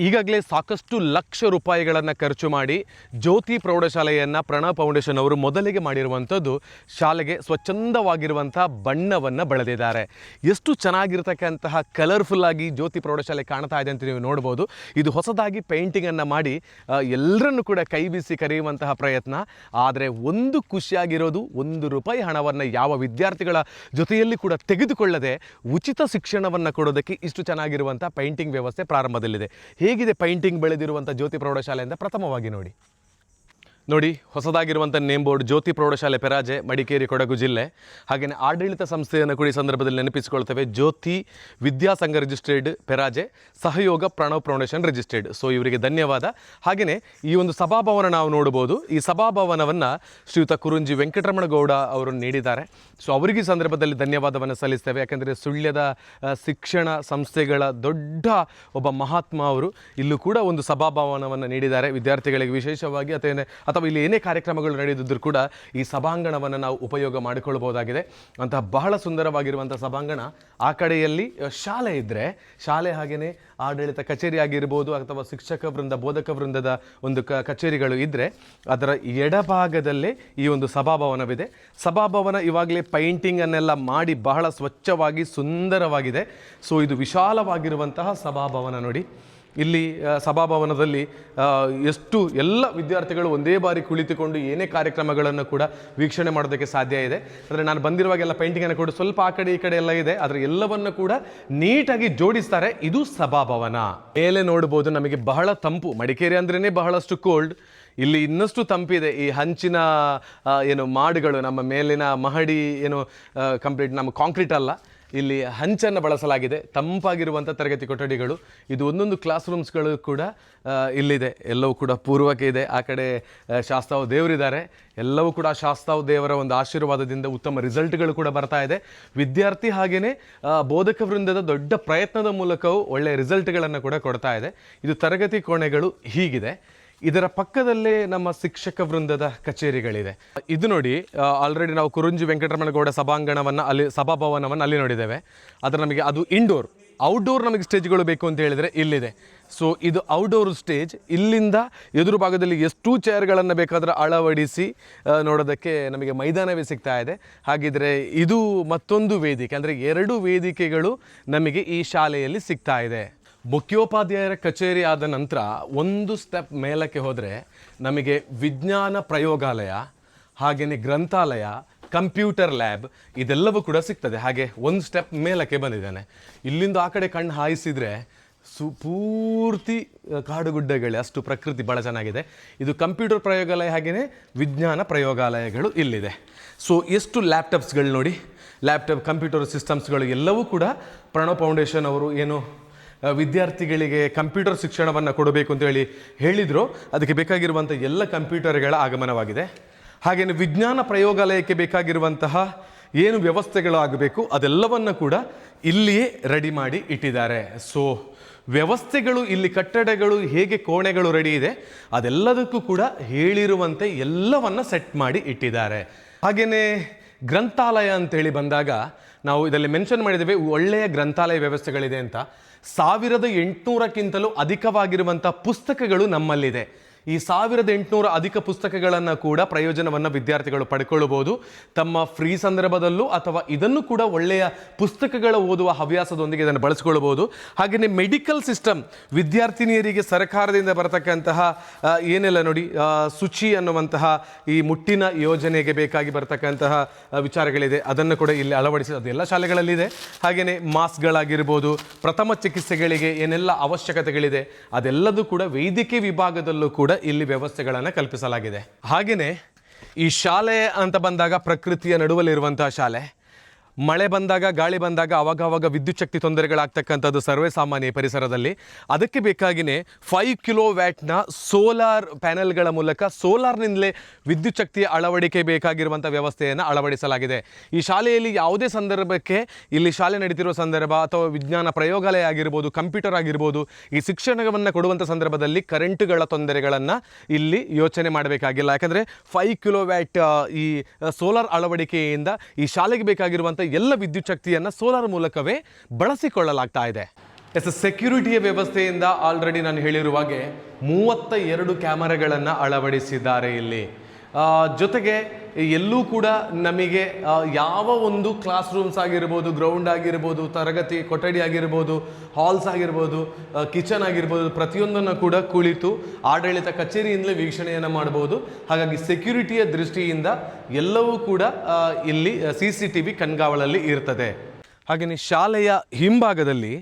ಈಗಾಗಲೇ ಸಾಕಷ್ಟು ಲಕ್ಷ ರೂಪಾಯಿಗಳನ್ನು ಖರ್ಚು ಮಾಡಿ ಜ್ಯೋತಿ ಪ್ರೌಢಶಾಲೆಯನ್ನು ಪ್ರಣವ್ ಫೌಂಡೇಶನ್ ಅವರು ಮೊದಲಿಗೆ ಮಾಡಿರುವಂಥದ್ದು ಶಾಲೆಗೆ ಸ್ವಚ್ಛಂದವಾಗಿರುವಂಥ ಬಣ್ಣವನ್ನು ಬೆಳೆದಿದ್ದಾರೆ. ಎಷ್ಟು ಚೆನ್ನಾಗಿರ್ತಕ್ಕಂತಹ ಕಲರ್ಫುಲ್ ಆಗಿ ಜ್ಯೋತಿ ಪ್ರೌಢಶಾಲೆ ಕಾಣ್ತಾ ಇದೆ ಅಂತ ನೀವು ನೋಡ್ಬೋದು. ಇದು ಹೊಸದಾಗಿ ಪೇಂಟಿಂಗನ್ನು ಮಾಡಿ ಎಲ್ಲರನ್ನು ಕೂಡ ಕೈ ಬೀಸಿ ಕರೆಯುವಂತಹ ಪ್ರಯತ್ನ. ಆದರೆ ಒಂದು ಖುಷಿಯಾಗಿರೋದು ಒಂದು ರೂಪಾಯಿ ಹಣವನ್ನು ಯಾವ ವಿದ್ಯಾರ್ಥಿಗಳ ಜೊತೆಯಲ್ಲಿ ಕೂಡ ತೆಗೆದುಕೊಳ್ಳದೆ ಉಚಿತ ಶಿಕ್ಷಣವನ್ನು ಕೊಡೋದಕ್ಕೆ ಇಷ್ಟು ಚೆನ್ನಾಗಿರುವಂಥ ಪೇಂಟಿಂಗ್ ವ್ಯವಸ್ಥೆ ಪ್ರಾರಂಭದಲ್ಲಿದೆ. ಹೇಗಿದೆ ಪೈಂಟಿಂಗ್ ಬೆಳೆದಿರುವಂಥ ಜ್ಯೋತಿ ಪ್ರೌಢಶಾಲೆಯಿಂದ ಪ್ರಥಮವಾಗಿ ನೋಡಿ. ನೋಡಿ ಹೊಸದಾಗಿರುವಂಥ ನೇಮ್ ಬೋರ್ಡ್ ಜ್ಯೋತಿ ಪ್ರೌಢಶಾಲೆ ಪೆರಾಜೆ, ಮಡಿಕೇರಿ, ಕೊಡಗು ಜಿಲ್ಲೆ. ಹಾಗೆಯೇ ಆಡಳಿತ ಸಂಸ್ಥೆಯನ್ನು ಕೂಡ ಈ ಸಂದರ್ಭದಲ್ಲಿ ನೆನಪಿಸಿಕೊಳ್ತೇವೆ. ಜ್ಯೋತಿ ವಿದ್ಯಾಸಂಘ ರಿಜಿಸ್ಟ್ರೇಡ್ ಪೆರಾಜೆ, ಸಹಯೋಗ ಪ್ರಣವ್ ಫೌಂಡೇಶನ್ ರಿಜಿಸ್ಟ್ರೇಡ್ ಸೊ ಇವರಿಗೆ ಧನ್ಯವಾದ. ಹಾಗೆಯೇ ಈ ಒಂದು ಸಭಾಭವನ ನಾವು ನೋಡ್ಬೋದು ಈ ಸಭಾಭವನವನ್ನು ಶ್ರೀಯುತ ಕುರುಂಜಿ ವೆಂಕಟರಮಣಗೌಡ ಅವರು ನೀಡಿದ್ದಾರೆ. ಸೊ ಅವರಿಗೆ ಈ ಸಂದರ್ಭದಲ್ಲಿ ಧನ್ಯವಾದವನ್ನು ಸಲ್ಲಿಸ್ತೇವೆ. ಯಾಕೆಂದರೆ ಸುಳ್ಯದ ಶಿಕ್ಷಣ ಸಂಸ್ಥೆಗಳ ದೊಡ್ಡ ಒಬ್ಬ ಮಹಾತ್ಮ ಅವರು ಇಲ್ಲೂ ಕೂಡ ಒಂದು ಸಭಾಭವನವನ್ನು ನೀಡಿದ್ದಾರೆ. ವಿದ್ಯಾರ್ಥಿಗಳಿಗೆ ವಿಶೇಷವಾಗಿ ಅಥವಾ ಅಥವಾ ಇಲ್ಲಿ ಏನೇ ಕಾರ್ಯಕ್ರಮಗಳು ನಡೆಯುತ್ತಿದ್ದರೂ ಕೂಡ ಈ ಸಭಾಂಗಣವನ್ನು ನಾವು ಉಪಯೋಗ ಮಾಡಿಕೊಳ್ಳಬಹುದಾಗಿದೆ. ಅಂತಹ ಬಹಳ ಸುಂದರವಾಗಿರುವಂಥ ಸಭಾಂಗಣ ಆ ಕಡೆಯಲ್ಲಿ ಶಾಲೆ ಇದ್ದರೆ ಶಾಲೆ ಹಾಗೆಯೇ ಆಡಳಿತ ಕಚೇರಿ ಆಗಿರ್ಬೋದು ಅಥವಾ ಶಿಕ್ಷಕ ವೃಂದ, ಬೋಧಕ ವೃಂದದ ಒಂದು ಕ, ಕಚೇರಿಗಳು ಇದ್ದರೆ ಅದರ ಎಡಭಾಗದಲ್ಲೇ ಈ ಒಂದು ಸಭಾಭವನವಿದೆ. ಸಭಾಭವನ ಇವಾಗಲೇ ಪೈಂಟಿಂಗನ್ನೆಲ್ಲ ಮಾಡಿ ಬಹಳ ಸ್ವಚ್ಛವಾಗಿ, ಸುಂದರವಾಗಿದೆ. ಸೊ, ಇದು ವಿಶಾಲವಾಗಿರುವಂತಹ ಸಭಾಭವನ ನೋಡಿ. ಇಲ್ಲಿ ಸಭಾಭವನದಲ್ಲಿ ಎಷ್ಟು ಎಲ್ಲ ವಿದ್ಯಾರ್ಥಿಗಳು ಒಂದೇ ಬಾರಿ ಕುಳಿತುಕೊಂಡು ಏನೇ ಕಾರ್ಯಕ್ರಮಗಳನ್ನು ಕೂಡ ವೀಕ್ಷಣೆ ಮಾಡೋದಕ್ಕೆ ಸಾಧ್ಯ ಇದೆ. ಅಂದರೆ ನಾನು ಬಂದಿರುವಾಗೆಲ್ಲ ಪೇಂಟಿಂಗನ್ನು ಕೂಡ, ಸ್ವಲ್ಪ ಆ ಕಡೆ ಈ ಕಡೆ ಎಲ್ಲ ಇದೆ, ಆದರೆ ಎಲ್ಲವನ್ನು ಕೂಡ ನೀಟಾಗಿ ಜೋಡಿಸ್ತಾರೆ. ಇದು ಸಭಾಭವನ. ಮೇಲೆ ನೋಡ್ಬೋದು ನಮಗೆ ಬಹಳ ತಂಪು. ಮಡಿಕೇರಿ ಅಂದ್ರೇ ಬಹಳಷ್ಟು ಕೋಲ್ಡ್ ಇಲ್ಲಿ ಇನ್ನಷ್ಟು ತಂಪಿದೆ. ಈ ಹಂಚಿನ ಏನು, ಮಾಡುಗಳು, ನಮ್ಮ ಮೇಲಿನ ಮಹಡಿ, ಏನು ಕಂಪ್ಲೀಟ್ ನಮ್ಮ ಕಾಂಕ್ರೀಟ್ ಅಲ್ಲ. ಇಲ್ಲಿ ಹಂಚನ್ನು ಬಳಸಲಾಗಿದೆ. ತಂಪಾಗಿರುವಂಥ ತರಗತಿ ಕೊಠಡಿಗಳು. ಇದು ಒಂದೊಂದು ಕ್ಲಾಸ್ ರೂಮ್ಸ್ಗಳು ಕೂಡ ಇಲ್ಲಿದೆ. ಎಲ್ಲವೂ ಕೂಡ ಪೂರ್ವಕ್ಕೆ ಇದೆ. ಆ ಕಡೆ ಶಾಸ್ತಾವ್ ದೇವರಿದ್ದಾರೆ. ಎಲ್ಲವೂ ಕೂಡ ಶಾಸ್ತಾವ್ ದೇವರ ಒಂದು ಆಶೀರ್ವಾದದಿಂದ ಉತ್ತಮ ರಿಸಲ್ಟ್ಗಳು ಕೂಡ ಬರ್ತಾ ಇದೆ. ವಿದ್ಯಾರ್ಥಿ ಹಾಗೆಯೇ ಬೋಧಕ ವೃಂದದ ದೊಡ್ಡ ಪ್ರಯತ್ನದ ಮೂಲಕವೂ ಒಳ್ಳೆಯ ರಿಸಲ್ಟ್ಗಳನ್ನು ಕೂಡ ಕೊಡ್ತಾ ಇದೆ. ಇದು ತರಗತಿ ಕೋಣೆಗಳು ಹೀಗಿದೆ. ಇದರ ಪಕ್ಕದಲ್ಲೇ ನಮ್ಮ ಶಿಕ್ಷಕ ವೃಂದದ ಕಚೇರಿಗಳಿದೆ. ಇದು ನೋಡಿ ಆಲ್ರೆಡಿ ನಾವು ಕುರುಂಜಿ ವೆಂಕಟರಮಣಗೌಡ ಸಭಾಂಗಣವನ್ನು ಅಲ್ಲಿ, ಸಭಾಭವನವನ್ನು ಅಲ್ಲಿ ನೋಡಿದ್ದೇವೆ. ಆದರೆ ನಮಗೆ ಅದು ಇಂಡೋರ್ ಔಟ್ಡೋರ್ ನಮಗೆ ಸ್ಟೇಜ್ಗಳು ಬೇಕು ಅಂತ ಹೇಳಿದರೆ ಇಲ್ಲಿದೆ. ಸೊ ಇದು ಔಟ್ಡೋರ್ ಸ್ಟೇಜ್ ಇಲ್ಲಿಂದ ಎದುರು ಭಾಗದಲ್ಲಿ ಎಷ್ಟು ಚೇರ್ಗಳನ್ನು ಬೇಕಾದರೂ ಅಳವಡಿಸಿ ನೋಡೋದಕ್ಕೆ ನಮಗೆ ಮೈದಾನವೇ ಸಿಗ್ತಾ ಇದೆ. ಹಾಗಿದ್ರೆ ಇದು ಮತ್ತೊಂದು ವೇದಿಕೆ, ಅಂದರೆ ಎರಡು ವೇದಿಕೆಗಳು ನಮಗೆ ಈ ಶಾಲೆಯಲ್ಲಿ ಸಿಗ್ತಾ ಇದೆ. ಮುಖ್ಯೋಪಾಧ್ಯಾಯರ ಕಚೇರಿ ಆದ ನಂತರ ಒಂದು ಸ್ಟೆಪ್ ಮೇಲಕ್ಕೆ ಹೋದರೆ ನಮಗೆ ವಿಜ್ಞಾನ ಪ್ರಯೋಗಾಲಯ ಹಾಗೆಯೇ ಗ್ರಂಥಾಲಯ, ಕಂಪ್ಯೂಟರ್ ಲ್ಯಾಬ್ ಇದೆಲ್ಲವೂ ಕೂಡ ಸಿಗ್ತದೆ. ಹಾಗೆ ಒಂದು ಸ್ಟೆಪ್ ಮೇಲಕ್ಕೆ ಬಂದಿದ್ದಾನೆ. ಇಲ್ಲಿಂದ ಆ ಕಡೆ ಕಣ್ಣು ಹಾಯಿಸಿದರೆ ಸು ಪೂರ್ತಿ ಕಾಡುಗುಡ್ಡೆಗಳೇ ಅಷ್ಟು ಪ್ರಕೃತಿ ಭಾಳ ಚೆನ್ನಾಗಿದೆ. ಇದು ಕಂಪ್ಯೂಟರ್ ಪ್ರಯೋಗಾಲಯ ಹಾಗೆಯೇ ವಿಜ್ಞಾನ ಪ್ರಯೋಗಾಲಯಗಳು ಇಲ್ಲಿದೆ. ಸೊ, ಎಷ್ಟು ಲ್ಯಾಪ್ಟಾಪ್ಸ್ಗಳು ನೋಡಿ, ಲ್ಯಾಪ್ಟಾಪ್ ಕಂಪ್ಯೂಟರ್ ಸಿಸ್ಟಮ್ಸ್ಗಳು ಎಲ್ಲವೂ ಕೂಡ ಪ್ರಣವ್ ಫೌಂಡೇಶನ್ ಅವರು ಏನು ವಿದ್ಯಾರ್ಥಿಗಳಿಗೆ ಕಂಪ್ಯೂಟರ್ ಶಿಕ್ಷಣವನ್ನು ಕೊಡಬೇಕು ಅಂತೇಳಿ ಹೇಳಿದರು. ಅದಕ್ಕೆ ಬೇಕಾಗಿರುವಂಥ ಎಲ್ಲ ಕಂಪ್ಯೂಟರ್ಗಳ ಆಗಮನವಾಗಿದೆ. ಹಾಗೆಯೇ ವಿಜ್ಞಾನ ಪ್ರಯೋಗಾಲಯಕ್ಕೆ ಬೇಕಾಗಿರುವಂತಹ ಏನು ವ್ಯವಸ್ಥೆಗಳಾಗಬೇಕು ಅದೆಲ್ಲವನ್ನು ಕೂಡ ಇಲ್ಲಿಯೇ ರೆಡಿ ಮಾಡಿ ಇಟ್ಟಿದ್ದಾರೆ. ಸೊ, ವ್ಯವಸ್ಥೆಗಳು ಇಲ್ಲಿ ಕಟ್ಟಡಗಳು ಹೇಗೆ ಕೋಣೆಗಳು ರೆಡಿ ಇದೆ ಅದೆಲ್ಲದಕ್ಕೂ ಕೂಡ ಹೇಳಿರುವಂತೆ ಎಲ್ಲವನ್ನು ಸೆಟ್ ಮಾಡಿ ಇಟ್ಟಿದ್ದಾರೆ. ಹಾಗೆಯೇ ಗ್ರಂಥಾಲಯ ಅಂತೇಳಿ ಬಂದಾಗ ನಾವು ಇದರಲ್ಲಿ ಮೆನ್ಷನ್ ಮಾಡಿದ್ದೇವೆ, ಒಳ್ಳೆಯ ಗ್ರಂಥಾಲಯ ವ್ಯವಸ್ಥೆಗಳಿದೆ ಅಂತ. ಸಾವಿರದ ಎಂಟುನೂರಕ್ಕಿಂತಲೂ ಅಧಿಕವಾಗಿರುವಂಥ ಪುಸ್ತಕಗಳು ನಮ್ಮಲ್ಲಿದೆ. ಈ ಸಾವಿರದ ಎಂಟುನೂರ ಅಧಿಕ ಪುಸ್ತಕಗಳನ್ನು ಕೂಡ ಪ್ರಯೋಜನವನ್ನು ವಿದ್ಯಾರ್ಥಿಗಳು ಪಡ್ಕೊಳ್ಳಬಹುದು ತಮ್ಮ ಫ್ರೀ ಸಂದರ್ಭದಲ್ಲೂ ಅಥವಾ ಇದನ್ನು ಕೂಡ ಒಳ್ಳೆಯ ಪುಸ್ತಕಗಳ ಓದುವ ಹವ್ಯಾಸದೊಂದಿಗೆ ಇದನ್ನು ಬಳಸಿಕೊಳ್ಳಬಹುದು ಹಾಗೆಯೇ ಮೆಡಿಕಲ್ ಸಿಸ್ಟಮ್ ವಿದ್ಯಾರ್ಥಿನಿಯರಿಗೆ ಸರ್ಕಾರದಿಂದ ಬರತಕ್ಕಂತಹ ಏನೆಲ್ಲ ನೋಡಿ ಶುಚಿ ಅನ್ನುವಂತಹ ಈ ಮುಟ್ಟಿನ ಯೋಜನೆಗೆ ಬೇಕಾಗಿ ಬರತಕ್ಕಂತಹ ವಿಚಾರಗಳಿದೆ. ಅದನ್ನು ಕೂಡ ಇಲ್ಲಿ ಅಳವಡಿಸಿ ಅದೆಲ್ಲ ಶಾಲೆಗಳಲ್ಲಿದೆ. ಹಾಗೆಯೇ ಮಾಸ್ಕ್ಗಳಾಗಿರ್ಬೋದು, ಪ್ರಥಮ ಚಿಕಿತ್ಸೆಗಳಿಗೆ ಏನೆಲ್ಲ ಅವಶ್ಯಕತೆಗಳಿದೆ, ಅದೆಲ್ಲದೂ ಕೂಡ ವೈದ್ಯಕೀಯ ವಿಭಾಗದಲ್ಲೂ ಕೂಡ ಇಲ್ಲಿ ವ್ಯವಸ್ಥೆಗಳನ್ನು ಕಲ್ಪಿಸಲಾಗಿದೆ. ಹಾಗೆಯೇ ಈ ಶಾಲೆ ಅಂತ ಬಂದಾಗ ಪ್ರಕೃತಿಯ ನಡುವಲ್ಲಿರುವಂತಹ ಶಾಲೆ ಮಳೆ ಬಂದಾಗ, ಗಾಳಿ ಬಂದಾಗ ಅವಾಗ ಅವಾಗ ವಿದ್ಯುತ್ ಶಕ್ತಿ ತೊಂದರೆಗಳಾಗ್ತಕ್ಕಂಥದ್ದು ಸರ್ವೇ ಸಾಮಾನ್ಯ ಪರಿಸರದಲ್ಲಿ. ಅದಕ್ಕೆ ಬೇಕಾಗಿಯೇ ಫೈವ್ ಕಿಲೋ ವ್ಯಾಟ್ನ ಸೋಲಾರ್ ಪ್ಯಾನೆಲ್ಗಳ ಮೂಲಕ ಸೋಲಾರ್ನಿಂದಲೇ ವಿದ್ಯುತ್ ಶಕ್ತಿಯ ಅಳವಡಿಕೆ ಬೇಕಾಗಿರುವಂಥ ವ್ಯವಸ್ಥೆಯನ್ನು ಅಳವಡಿಸಲಾಗಿದೆ. ಈ ಶಾಲೆಯಲ್ಲಿ ಯಾವುದೇ ಸಂದರ್ಭಕ್ಕೆ ಇಲ್ಲಿ ಶಾಲೆ ನಡೀತಿರುವ ಸಂದರ್ಭ ಅಥವಾ ವಿಜ್ಞಾನ ಪ್ರಯೋಗಾಲಯ ಆಗಿರ್ಬೋದು, ಕಂಪ್ಯೂಟರ್ ಆಗಿರ್ಬೋದು, ಈ ಶಿಕ್ಷಣವನ್ನು ಕೊಡುವಂಥ ಸಂದರ್ಭದಲ್ಲಿ ಕರೆಂಟುಗಳ ತೊಂದರೆಗಳನ್ನು ಇಲ್ಲಿ ಯೋಚನೆ ಮಾಡಬೇಕಾಗಿಲ್ಲ. ಯಾಕಂದರೆ ಫೈವ್ ಕಿಲೋ ವ್ಯಾಟ್ ಈ ಸೋಲಾರ್ ಅಳವಡಿಕೆಯಿಂದ ಈ ಶಾಲೆಗೆ ಬೇಕಾಗಿರುವಂಥ ಎಲ್ಲ ವಿದ್ಯುತ್ ಶಕ್ತಿಯನ್ನು ಸೋಲಾರ್ ಮೂಲಕವೇ ಬಳಸಿಕೊಳ್ಳಲಾಗ್ತಾ ಇದೆ. ಎಸ್ ಸೆಕ್ಯೂರಿಟಿಯ ವ್ಯವಸ್ಥೆಯಿಂದ ಆಲ್ರೆಡಿ ನಾನು ಹೇಳಿರುವ ಹಾಗೆ ಮೂವತ್ತ ಎರಡು ಕ್ಯಾಮರಾಗಳನ್ನು ಅಳವಡಿಸಿದ್ದಾರೆ ಇಲ್ಲಿ. ಜೊತೆಗೆ ಎಲ್ಲೂ ಕೂಡ ನಮಗೆ ಯಾವ ಒಂದು ಕ್ಲಾಸ್ ರೂಮ್ಸ್ ಆಗಿರ್ಬೋದು ಗ್ರೌಂಡ್ ಆಗಿರ್ಬೋದು, ತರಗತಿ, ಕೊಠಡಿ ಆಗಿರ್ಬೋದು ಹಾಲ್ಸ್ ಆಗಿರ್ಬೋದು ಕಿಚನ್ ಆಗಿರ್ಬೋದು, ಪ್ರತಿಯೊಂದನ್ನು ಕೂಡ ಕುಳಿತು ಆಡಳಿತ ಕಚೇರಿಯಿಂದಲೇ ವೀಕ್ಷಣೆಯನ್ನು ಮಾಡಬಹುದು ಹಾಗಾಗಿ ಸೆಕ್ಯೂರಿಟಿಯ ದೃಷ್ಟಿಯಿಂದ ಎಲ್ಲವೂ ಕೂಡ ಇಲ್ಲಿ ಸಿ ಸಿ ಟಿ ವಿ ಕಣ್ಗಾವಲಲ್ಲಿ ಇರ್ತದೆ. ಹಾಗೆಯೇ ಶಾಲೆಯ ಹಿಂಭಾಗದಲ್ಲಿ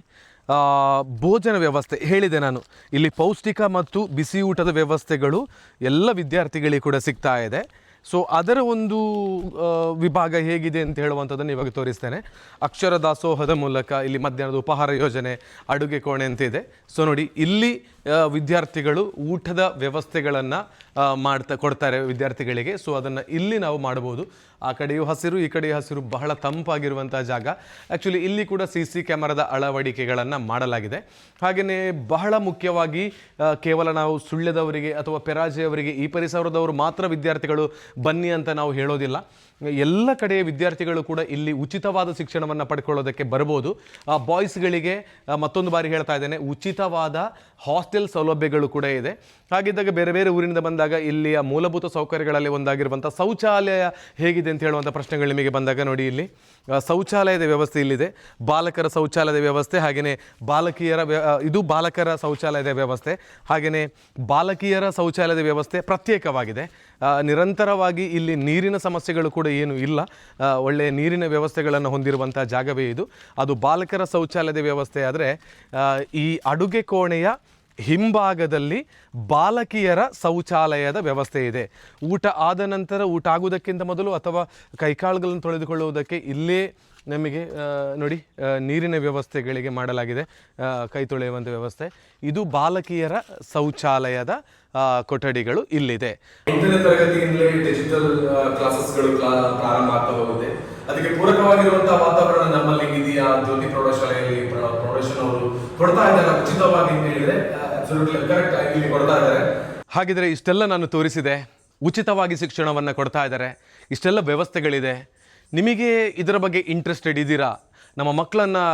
ಭೋಜನ ವ್ಯವಸ್ಥೆ ಹೇಳಿದೆ ನಾನು. ಇಲ್ಲಿ ಪೌಷ್ಟಿಕ ಮತ್ತು ಬಿಸಿ ಊಟದ ವ್ಯವಸ್ಥೆಗಳು ಎಲ್ಲ ವಿದ್ಯಾರ್ಥಿಗಳಿಗೆ ಕೂಡ ಸಿಗ್ತಾ ಇದೆ. ಸೊ ಅದರ ಒಂದು ವಿಭಾಗ ಹೇಗಿದೆ ಅಂತ ಹೇಳುವಂಥದ್ದನ್ನು ಇವಾಗ ತೋರಿಸ್ತೇನೆ. ಅಕ್ಷರ ದಾಸೋಹದ ಮೂಲಕ ಇಲ್ಲಿ ಮಧ್ಯಾಹ್ನದ ಉಪಹಾರ ಯೋಜನೆ ಅಡುಗೆ ಕೋಣೆ ಅಂತ ಇದೆ. ಸೊ ನೋಡಿ, ಇಲ್ಲಿ ವಿದ್ಯಾರ್ಥಿಗಳು ಊಟದ ವ್ಯವಸ್ಥೆಗಳನ್ನು ಮಾಡ್ತಾ, ಕೊಡ್ತಾರೆ ವಿದ್ಯಾರ್ಥಿಗಳಿಗೆ. ಸೊ ಅದನ್ನು ಇಲ್ಲಿ ನಾವು ಮಾಡ್ಬೋದು ಆ ಕಡೆಯೂ ಹಸಿರು, ಈ ಕಡೆಯೂ ಹಸಿರು ಬಹಳ ತಂಪಾಗಿರುವಂಥ ಜಾಗ. ಆ್ಯಕ್ಚುಲಿ ಇಲ್ಲಿ ಕೂಡ ಸಿ ಸಿ ಕ್ಯಾಮರಾದ ಅಳವಡಿಕೆಗಳನ್ನು ಮಾಡಲಾಗಿದೆ. ಹಾಗೆಯೇ ಬಹಳ ಮುಖ್ಯವಾಗಿ ಕೇವಲ ನಾವು ಸುಳ್ಯದವರಿಗೆ ಅಥವಾ ಪೆರಾಜೆಯವರಿಗೆ ಈ ಪರಿಸರದವರು ಮಾತ್ರ ವಿದ್ಯಾರ್ಥಿಗಳು ಬನ್ನಿ ಅಂತ ನಾವು ಹೇಳೋದಿಲ್ಲ. ಎಲ್ಲ ಕಡೆಯ ವಿದ್ಯಾರ್ಥಿಗಳು ಕೂಡ ಇಲ್ಲಿ ಉಚಿತವಾದ ಶಿಕ್ಷಣವನ್ನು ಪಡ್ಕೊಳ್ಳೋದಕ್ಕೆ ಬರ್ಬೋದು. ಬಾಯ್ಸ್ಗಳಿಗೆ ಮತ್ತೊಂದು ಬಾರಿ ಹೇಳ್ತಾ ಇದ್ದೇನೆ, ಉಚಿತವಾದ ಹಾಸ್ಟೆಲ್ ಸೌಲಭ್ಯಗಳು ಕೂಡ ಇದೆ. ಹಾಗಿದ್ದಾಗ ಬೇರೆ ಬೇರೆ ಊರಿನಿಂದ ಬಂದಾಗ ಇಲ್ಲಿಯ ಮೂಲಭೂತ ಸೌಕರ್ಯಗಳಲ್ಲಿ ಒಂದಾಗಿರುವಂಥ ಶೌಚಾಲಯ ಹೇಗಿದೆ ಅಂತ ಹೇಳುವಂಥ ಪ್ರಶ್ನೆಗಳು ನಿಮಗೆ ಬಂದಾಗ ನೋಡಿ ಇಲ್ಲಿ. ಶೌಚಾಲಯದ ವ್ಯವಸ್ಥೆ ಇಲ್ಲಿದೆ. ಬಾಲಕರ ಶೌಚಾಲಯದ ವ್ಯವಸ್ಥೆ, ಹಾಗೆಯೇ ಬಾಲಕಿಯರ ಇದು ಬಾಲಕರ ಶೌಚಾಲಯದ ವ್ಯವಸ್ಥೆ, ಹಾಗೆಯೇ ಬಾಲಕಿಯರ ಶೌಚಾಲಯದ ವ್ಯವಸ್ಥೆ ಪ್ರತ್ಯೇಕವಾಗಿದೆ. ನಿರಂತರವಾಗಿ ಇಲ್ಲಿ ನೀರಿನ ಸಮಸ್ಯೆಗಳು ಕೂಡ ಏನು ಇಲ್ಲ. ಒಳ್ಳೆಯ ನೀರಿನ ವ್ಯವಸ್ಥೆಗಳನ್ನು ಹೊಂದಿರುವಂಥ ಜಾಗವೇ ಇದು. ಅದು ಬಾಲಕರ ಶೌಚಾಲಯದ ವ್ಯವಸ್ಥೆ ಆದರೆ ಈ ಅಡುಗೆ ಕೋಣೆಯ ಹಿಂಭಾಗದಲ್ಲಿ ಬಾಲಕಿಯರ ಶೌಚಾಲಯದ ವ್ಯವಸ್ಥೆ ಇದೆ. ಊಟ ಆದ ನಂತರ ಊಟ ಆಗುವುದಕ್ಕಿಂತ ಮೊದಲು ಅಥವಾ ಕೈಕಾಳುಗಳನ್ನು ತೊಳೆದುಕೊಳ್ಳುವುದಕ್ಕೆ ಇಲ್ಲೇ ನಮಗೆ ನೋಡಿ ನೀರಿನ ವ್ಯವಸ್ಥೆಗಳಿಗೆ ಮಾಡಲಾಗಿದೆ. ಕೈ ತೊಳೆಯುವಂಥ ವ್ಯವಸ್ಥೆ. ಇದು ಬಾಲಕಿಯರ ಶೌಚಾಲಯದ ಕೊಠಡಿಗಳು ಇಲ್ಲಿದೆ. ಎಂಟನೇ ತರಗತಿಯಿಂದಲೇ ಡಿಜಿಟಲ್ ಕ್ಲಾಸಸ್ಗಳು ಪ್ರಾರಂಭ ಆಗ್ತಾ ಹೋಗುತ್ತೆ ಅದಕ್ಕೆ ಪೂರಕವಾಗಿರುವಂತಹ ವಾತಾವರಣ ನಮ್ಮಲ್ಲಿ ಇದೆಯಾ? ಜ್ಯೋತಿ ಪ್ರೌಢಶಾಲೆಯಲ್ಲಿ ಪ್ರೌಢಶಾಲೆ ಅವರು ಕೊಡ್ತಾ ಇದ್ದಾರೆ? ಉಚಿತವಾಗಿ ಅಂತ ಹೇಳಿದ್ರೆ ಕರೆಕ್ಟ್ ಇಲ್ಲಿ ಕೊಡ್ತಾ ಇದ್ದಾರೆ. ಹಾಗಿದ್ರೆ ಇಷ್ಟೆಲ್ಲ ನಾನು ತೋರಿಸಿದೆ. ಉಚಿತವಾಗಿ ಶಿಕ್ಷಣವನ್ನು ಕೊಡ್ತಾ ಇದ್ದಾರೆ. ಇಷ್ಟೆಲ್ಲ ವ್ಯವಸ್ಥೆಗಳಿದೆ. ನಿಮಗೆ ಇದರ ಬಗ್ಗೆ ಇಂಟ್ರೆಸ್ಟೆಡ್ ಇದ್ದೀರಾ? ನಮ್ಮ ಮಕ್ಕಳನ್ನು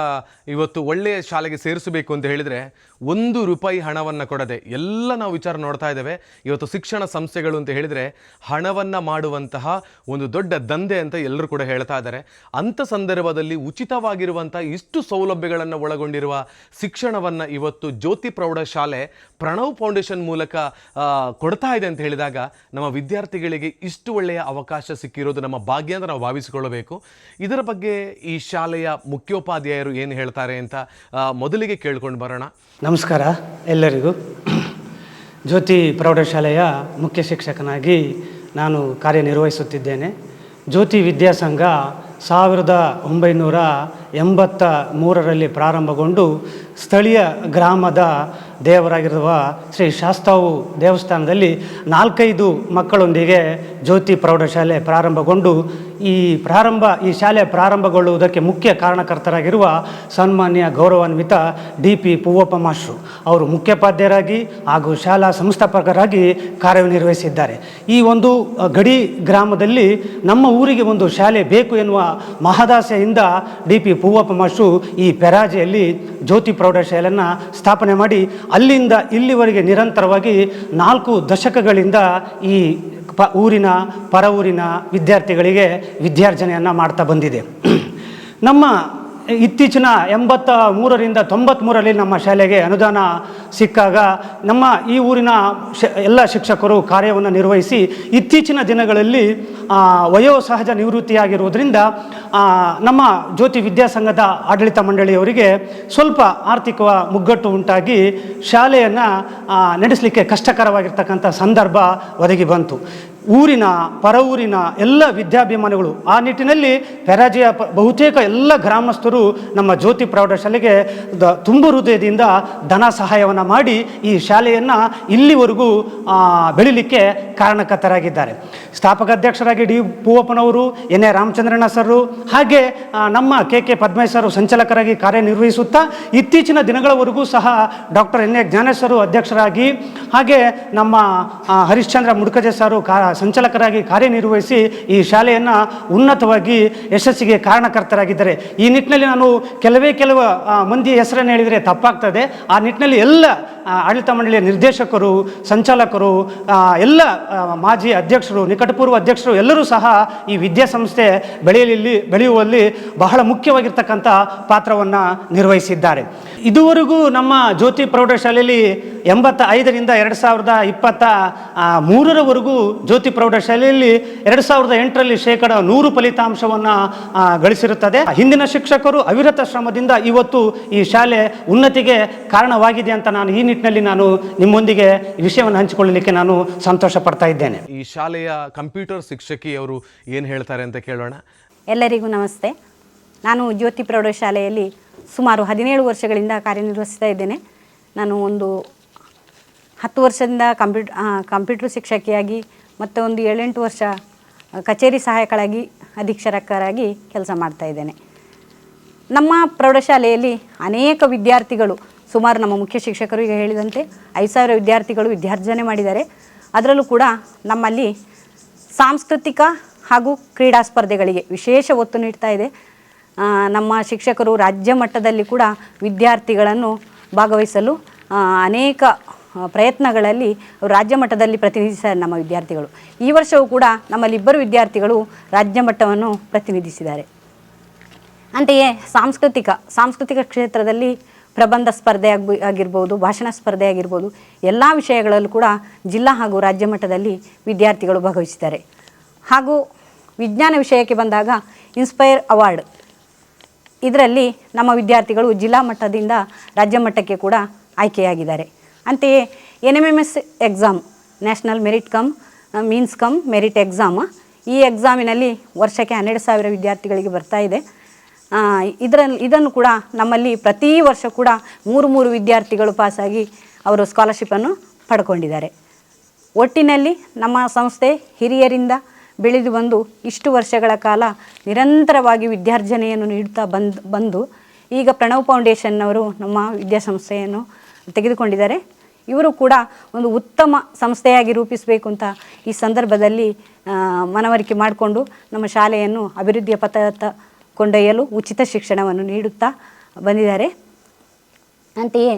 ಇವತ್ತು ಒಳ್ಳೆಯ ಶಾಲೆಗೆ ಸೇರಿಸಬೇಕು ಅಂತ ಹೇಳಿದರೆ ಒಂದು ರೂಪಾಯಿ ಹಣವನ್ನು ಕೊಡದೆ ಎಲ್ಲ ನಾವು ವಿಚಾರ ನೋಡ್ತಾ ಇದ್ದೇವೆ. ಇವತ್ತು ಶಿಕ್ಷಣ ಸಂಸ್ಥೆಗಳು ಅಂತ ಹೇಳಿದರೆ ಹಣವನ್ನು ಮಾಡುವಂತಹ ಒಂದು ದೊಡ್ಡ ದಂಧೆ ಅಂತ ಎಲ್ಲರೂ ಕೂಡ ಹೇಳ್ತಾ ಇದ್ದಾರೆ. ಅಂಥ ಸಂದರ್ಭದಲ್ಲಿ ಉಚಿತವಾಗಿರುವಂಥ ಇಷ್ಟು ಸೌಲಭ್ಯಗಳನ್ನು ಒಳಗೊಂಡಿರುವ ಶಿಕ್ಷಣವನ್ನು ಇವತ್ತು ಜ್ಯೋತಿ ಪ್ರೌಢಶಾಲೆ ಪ್ರಣವ್ ಫೌಂಡೇಶನ್ ಮೂಲಕ ಕೊಡ್ತಾ ಇದೆ ಅಂತ ಹೇಳಿದಾಗ ನಮ್ಮ ವಿದ್ಯಾರ್ಥಿಗಳಿಗೆ ಇಷ್ಟು ಒಳ್ಳೆಯ ಅವಕಾಶ ಸಿಕ್ಕಿರೋದು ನಮ್ಮ ಭಾಗ್ಯ ಅಂತ ನಾವು ಭಾವಿಸಿಕೊಳ್ಳಬೇಕು. ಇದರ ಬಗ್ಗೆ ಈ ಶಾಲೆಯ ಮುಖ್ಯೋಪಾಧ್ಯಾಯರು ಏನು ಹೇಳ್ತಾರೆ ಅಂತ ಮೊದಲಿಗೆ ಕೇಳ್ಕೊಂಡು ಬರೋಣ. ನಮಸ್ಕಾರ ಎಲ್ಲರಿಗೂ. ಜ್ಯೋತಿ ಪ್ರೌಢಶಾಲೆಯ ಮುಖ್ಯ ಶಿಕ್ಷಕನಾಗಿ ನಾನು ಕಾರ್ಯನಿರ್ವಹಿಸುತ್ತಿದ್ದೇನೆ. ಜ್ಯೋತಿ ವಿದ್ಯಾಸಂಘ ಸಾವಿರದ ಒಂಬೈನೂರ ಎಂಬತ್ತ ಮೂರರಲ್ಲಿ ಪ್ರಾರಂಭಗೊಂಡು ಸ್ಥಳೀಯ ಗ್ರಾಮದ ದೇವರಾಗಿರುವ ಶ್ರೀ ಶಾಸ್ತಾವು ದೇವಸ್ಥಾನದಲ್ಲಿ ನಾಲ್ಕೈದು ಮಕ್ಕಳೊಂದಿಗೆ ಜ್ಯೋತಿ ಪ್ರೌಢಶಾಲೆ ಪ್ರಾರಂಭಗೊಂಡು ಈ ಪ್ರಾರಂಭ, ಈ ಶಾಲೆ ಪ್ರಾರಂಭಗೊಳ್ಳುವುದಕ್ಕೆ ಮುಖ್ಯ ಕಾರಣಕರ್ತರಾಗಿರುವ ಸನ್ಮಾನ್ಯ ಗೌರವಾನ್ವಿತ ಡಿ ಪಿ ಪೂವಪ್ಪ ಮಾಸ್ಟ್ರು. ಅವರು ಮುಖ್ಯೋಪಾಧ್ಯಾಯರಾಗಿ ಹಾಗೂ ಶಾಲಾ ಸಂಸ್ಥಾಪಕರಾಗಿ ಕಾರ್ಯನಿರ್ವಹಿಸಿದ್ದಾರೆ. ಈ ಒಂದು ಗಡಿ ಗ್ರಾಮದಲ್ಲಿ ನಮ್ಮ ಊರಿಗೆ ಒಂದು ಶಾಲೆ ಬೇಕು ಎನ್ನುವ ಮಹದಾಸೆಯಿಂದ ಡಿ ಪಿ ಪೂವಪ್ಪ ಈ ಪೆರಾಜೆಯಲ್ಲಿ ಜ್ಯೋತಿ ಪ್ರೌಢಶಾಲೆಯನ್ನು ಸ್ಥಾಪನೆ ಮಾಡಿ, ಅಲ್ಲಿಂದ ಇಲ್ಲಿವರೆಗೆ ನಿರಂತರವಾಗಿ ನಾಲ್ಕು ದಶಕಗಳಿಂದ ಈ ಪ ಊರಿನ ಪರ ಊರಿನ ವಿದ್ಯಾರ್ಥಿಗಳಿಗೆ ವಿದ್ಯಾರ್ಜನೆಯನ್ನು ಮಾಡ್ತಾ ಬಂದಿದೆ. ನಮ್ಮ ಇತ್ತೀಚಿನ ಎಂಬತ್ತ ಮೂರರಿಂದ ತೊಂಬತ್ತ್ಮೂರರಲ್ಲಿ ನಮ್ಮ ಶಾಲೆಗೆ ಅನುದಾನ ಸಿಕ್ಕಾಗ ನಮ್ಮ ಈ ಊರಿನ ಶ, ಎಲ್ಲ ಶಿಕ್ಷಕರು ಕಾರ್ಯವನ್ನು ನಿರ್ವಹಿಸಿ ಇತ್ತೀಚಿನ ದಿನಗಳಲ್ಲಿ ವಯೋಸಹಜ ನಿವೃತ್ತಿಯಾಗಿರುವುದರಿಂದ ನಮ್ಮ ಜ್ಯೋತಿ ವಿದ್ಯಾಸಂಘದ ಆಡಳಿತ ಮಂಡಳಿಯವರಿಗೆ ಸ್ವಲ್ಪ ಆರ್ಥಿಕ ಮುಗ್ಗಟ್ಟು ಉಂಟಾಗಿ ಶಾಲೆಯನ್ನು ನಡೆಸಲಿಕ್ಕೆ ಕಷ್ಟಕರವಾಗಿರ್ತಕ್ಕಂಥ ಸಂದರ್ಭ ಒದಗಿ ಬಂತು. ಊರಿನ ಪರವೂರಿನ ಎಲ್ಲ ವಿದ್ಯಾಭಿಮಾನಿಗಳು ಆ ನಿಟ್ಟಿನಲ್ಲಿ ಪೆರಾಜಿಯ ಬಹುತೇಕ ಎಲ್ಲ ಗ್ರಾಮಸ್ಥರು ನಮ್ಮ ಜ್ಯೋತಿ ಪ್ರೌಢಶಾಲೆಗೆ ದ, ತುಂಬು ಹೃದಯದಿಂದ ಧನ ಸಹಾಯವನ್ನು ಮಾಡಿ ಈ ಶಾಲೆಯನ್ನು ಇಲ್ಲಿವರೆಗೂ ಬೆಳಿಲಿಕ್ಕೆ ಕಾರಣಕರ್ತರಾಗಿದ್ದಾರೆ. ಸ್ಥಾಪಕ ಅಧ್ಯಕ್ಷರಾಗಿ ಡಿ ಪೂವಪ್ಪನವರು ಎನ್ ಎ ರಾಮಚಂದ್ರಣ್ಣ ಸರು ಹಾಗೆ ನಮ್ಮ ಕೆ ಕೆ ಪದ್ಮೇಶ್ವರು ಸಂಚಾಲಕರಾಗಿ ಕಾರ್ಯನಿರ್ವಹಿಸುತ್ತಾ ಇತ್ತೀಚಿನ ದಿನಗಳವರೆಗೂ ಸಹ ಡಾಕ್ಟರ್ ಎನ್ ಎ ಜ್ಞಾನೇಶ್ವರು ಅಧ್ಯಕ್ಷರಾಗಿ, ಹಾಗೆ ನಮ್ಮ ಹರಿಶ್ಚಂದ್ರ ಮುಡ್ಕಜೆ ಸರು ಕಾ ಸಂಚಾಲಕರಾಗಿ ಕಾರ್ಯನಿರ್ವಹಿಸಿ ಈ ಶಾಲೆಯನ್ನು ಉನ್ನತವಾಗಿ ಯಶಸ್ಸಿಗೆ ಕಾರಣಕರ್ತರಾಗಿದ್ದಾರೆ. ಈ ನಿಟ್ಟಿನಲ್ಲಿ ನಾನು ಕೆಲವೇ ಕೆಲವು ಮಂದಿ ಹೆಸರನ್ನು ಹೇಳಿದರೆ ತಪ್ಪಾಗ್ತದೆ. ಆ ನಿಟ್ಟಿನಲ್ಲಿ ಎಲ್ಲ ಆಡಳಿತ ಮಂಡಳಿಯ ನಿರ್ದೇಶಕರು, ಸಂಚಾಲಕರು ಎಲ್ಲ ಮಾಜಿ ಅಧ್ಯಕ್ಷರು, ನಿಕಟಪೂರ್ವ ಅಧ್ಯಕ್ಷರು ಎಲ್ಲರೂ ಸಹ ಈ ವಿದ್ಯಾಸಂಸ್ಥೆ ಬೆಳೆಯಲಿ ಬೆಳೆಯುವಲ್ಲಿ ಬಹಳ ಮುಖ್ಯವಾಗಿರ್ತಕ್ಕಂಥ ಪಾತ್ರವನ್ನು ನಿರ್ವಹಿಸಿದ್ದಾರೆ. ಇದುವರೆಗೂ ನಮ್ಮ ಜ್ಯೋತಿ ಪ್ರೌಢಶಾಲೆಯಲ್ಲಿ ಎಂಬತ್ತ ಐದರಿಂದ ಎರಡು ಸಾವಿರದ ಇಪ್ಪತ್ತ ಮೂರರವರೆಗೂ ಜ್ಯೋತಿ ಪ್ರೌಢಶಾಲೆಯಲ್ಲಿ ಎರಡು ಸಾವಿರದ ಎಂಟರಲ್ಲಿ ಶೇಕಡ ನೂರು ಫಲಿತಾಂಶವನ್ನು ಗಳಿಸಿರುತ್ತದೆ. ಹಿಂದಿನ ಶಿಕ್ಷಕರು ಅವಿರತ ಶ್ರಮದಿಂದ ಇವತ್ತು ಈ ಶಾಲೆ ಉನ್ನತಿಗೆ ಕಾರಣವಾಗಿದೆ ಅಂತ ನಾನು ಈ ನಿಟ್ಟಿನಲ್ಲಿ ನಾನು ನಿಮ್ಮೊಂದಿಗೆ ಈ ವಿಷಯವನ್ನು ಹಂಚಿಕೊಳ್ಳಲಿಕ್ಕೆ ನಾನು ಸಂತೋಷ ಪಡ್ತಾ ಇದ್ದೇನೆ. ಈ ಶಾಲೆಯ ಕಂಪ್ಯೂಟರ್ ಶಿಕ್ಷಕಿ ಅವರು ಏನು ಹೇಳ್ತಾರೆ ಅಂತ ಕೇಳೋಣ. ಎಲ್ಲರಿಗೂ ನಮಸ್ತೆ. ನಾನು ಜ್ಯೋತಿ ಪ್ರೌಢಶಾಲೆಯಲ್ಲಿ ಸುಮಾರು ಹದಿನೇಳು ವರ್ಷಗಳಿಂದ ಕಾರ್ಯನಿರ್ವಹಿಸ್ತಾ ಇದ್ದೇನೆ. ನಾನು ಒಂದು ಹತ್ತು ವರ್ಷದಿಂದ ಕಂಪ್ಯೂಟ್ ಕಂಪ್ಯೂಟರ್ ಶಿಕ್ಷಕಿಯಾಗಿ ಮತ್ತು ಒಂದು ಏಳೆಂಟು ವರ್ಷ ಕಚೇರಿ ಸಹಾಯಕಳಾಗಿ ಅಧೀಕ್ಷಕರಾಗಿ ಕೆಲಸ ಮಾಡ್ತಾ ಇದ್ದೇನೆ. ನಮ್ಮ ಪ್ರೌಢಶಾಲೆಯಲ್ಲಿ ಅನೇಕ ವಿದ್ಯಾರ್ಥಿಗಳು, ಸುಮಾರು ನಮ್ಮ ಮುಖ್ಯ ಶಿಕ್ಷಕರು ಈಗ ಹೇಳಿದಂತೆ, ಐದು ಸಾವಿರ ವಿದ್ಯಾರ್ಥಿಗಳು ವಿದ್ಯಾರ್ಜನೆ ಮಾಡಿದ್ದಾರೆ. ಅದರಲ್ಲೂ ಕೂಡ ನಮ್ಮಲ್ಲಿ ಸಾಂಸ್ಕೃತಿಕ ಹಾಗೂ ಕ್ರೀಡಾ ಸ್ಪರ್ಧೆಗಳಿಗೆ ವಿಶೇಷ ಒತ್ತು ನೀಡ್ತಾ ಇದೆ. ನಮ್ಮ ಶಿಕ್ಷಕರು ರಾಜ್ಯ ಮಟ್ಟದಲ್ಲಿ ಕೂಡ ವಿದ್ಯಾರ್ಥಿಗಳನ್ನು ಭಾಗವಹಿಸಲು ಅನೇಕ ಪ್ರಯತ್ನಗಳಲ್ಲಿ ರಾಜ್ಯ ಮಟ್ಟದಲ್ಲಿ ಪ್ರತಿನಿಧಿಸಿದ್ದಾರೆ ನಮ್ಮ ವಿದ್ಯಾರ್ಥಿಗಳು. ಈ ವರ್ಷವೂ ಕೂಡ ನಮ್ಮಲ್ಲಿ ಇಬ್ಬರು ವಿದ್ಯಾರ್ಥಿಗಳು ರಾಜ್ಯ ಮಟ್ಟವನ್ನು ಪ್ರತಿನಿಧಿಸಿದ್ದಾರೆ. ಅಂತೆಯೇ ಸಾಂಸ್ಕೃತಿಕ ಸಾಂಸ್ಕೃತಿಕ ಕ್ಷೇತ್ರದಲ್ಲಿ ಪ್ರಬಂಧ ಸ್ಪರ್ಧೆ ಆಗ್ಬಿ, ಆಗಿರ್ಬೋದು, ಭಾಷಣ ಸ್ಪರ್ಧೆ ಆಗಿರ್ಬೋದು, ಎಲ್ಲ ವಿಷಯಗಳಲ್ಲೂ ಕೂಡ ಜಿಲ್ಲಾ ಹಾಗೂ ರಾಜ್ಯ ಮಟ್ಟದಲ್ಲಿ ವಿದ್ಯಾರ್ಥಿಗಳು ಭಾಗವಹಿಸಿದ್ದಾರೆ. ಹಾಗೂ ವಿಜ್ಞಾನ ವಿಷಯಕ್ಕೆ ಬಂದಾಗ ಇನ್ಸ್ಪೈರ್ ಅವಾರ್ಡ್. ಇದರಲ್ಲಿ ನಮ್ಮ ವಿದ್ಯಾರ್ಥಿಗಳು ಜಿಲ್ಲಾ ಮಟ್ಟದಿಂದ ರಾಜ್ಯ ಮಟ್ಟಕ್ಕೆ ಕೂಡ ಆಯ್ಕೆಯಾಗಿದ್ದಾರೆ. ಅಂತೆಯೇ N M M S exam national merit cum means cum merit exam ಈ ಎಕ್ಸಾಮಿನಲ್ಲಿ ವರ್ಷಕ್ಕೆ ಹನ್ನೆರಡು ಸಾವಿರ ವಿದ್ಯಾರ್ಥಿಗಳಿಗೆ ಬರ್ತಾ ಇದೆ. ಇದರ, ಇದನ್ನು ಕೂಡ ನಮ್ಮಲ್ಲಿ ಪ್ರತಿ ವರ್ಷ ಕೂಡ ಮೂರು ಮೂರು ವಿದ್ಯಾರ್ಥಿಗಳು ಪಾಸಾಗಿ ಅವರು ಸ್ಕಾಲರ್ಶಿಪ್ಪನ್ನು ಪಡ್ಕೊಂಡಿದ್ದಾರೆ. ಒಟ್ಟಿನಲ್ಲಿ ನಮ್ಮ ಸಂಸ್ಥೆ ಹಿರಿಯರಿಂದ ಬೆಳೆದು ಬಂದು ಇಷ್ಟು ವರ್ಷಗಳ ಕಾಲ ನಿರಂತರವಾಗಿ ವಿದ್ಯಾರ್ಜನೆಯನ್ನು ನೀಡುತ್ತಾ ಬಂದು ಬಂದು ಈಗ ಪ್ರಣವ್ ಫೌಂಡೇಶನ್ನವರು ನಮ್ಮ ವಿದ್ಯಾಸಂಸ್ಥೆಯನ್ನು ತೆಗೆದುಕೊಂಡಿದ್ದಾರೆ. ಇವರು ಕೂಡ ಒಂದು ಉತ್ತಮ ಸಂಸ್ಥೆಯಾಗಿ ರೂಪಿಸಬೇಕು ಅಂತ ಈ ಸಂದರ್ಭದಲ್ಲಿ ಮನವರಿಕೆ ಮಾಡಿಕೊಂಡು ನಮ್ಮ ಶಾಲೆಯನ್ನು ಅಭಿವೃದ್ಧಿಯ ಪಥದತ್ತ ಕೊಂಡೊಯ್ಯಲು ಉಚಿತ ಶಿಕ್ಷಣವನ್ನು ನೀಡುತ್ತಾ ಬಂದಿದ್ದಾರೆ. ಅಂತೆಯೇ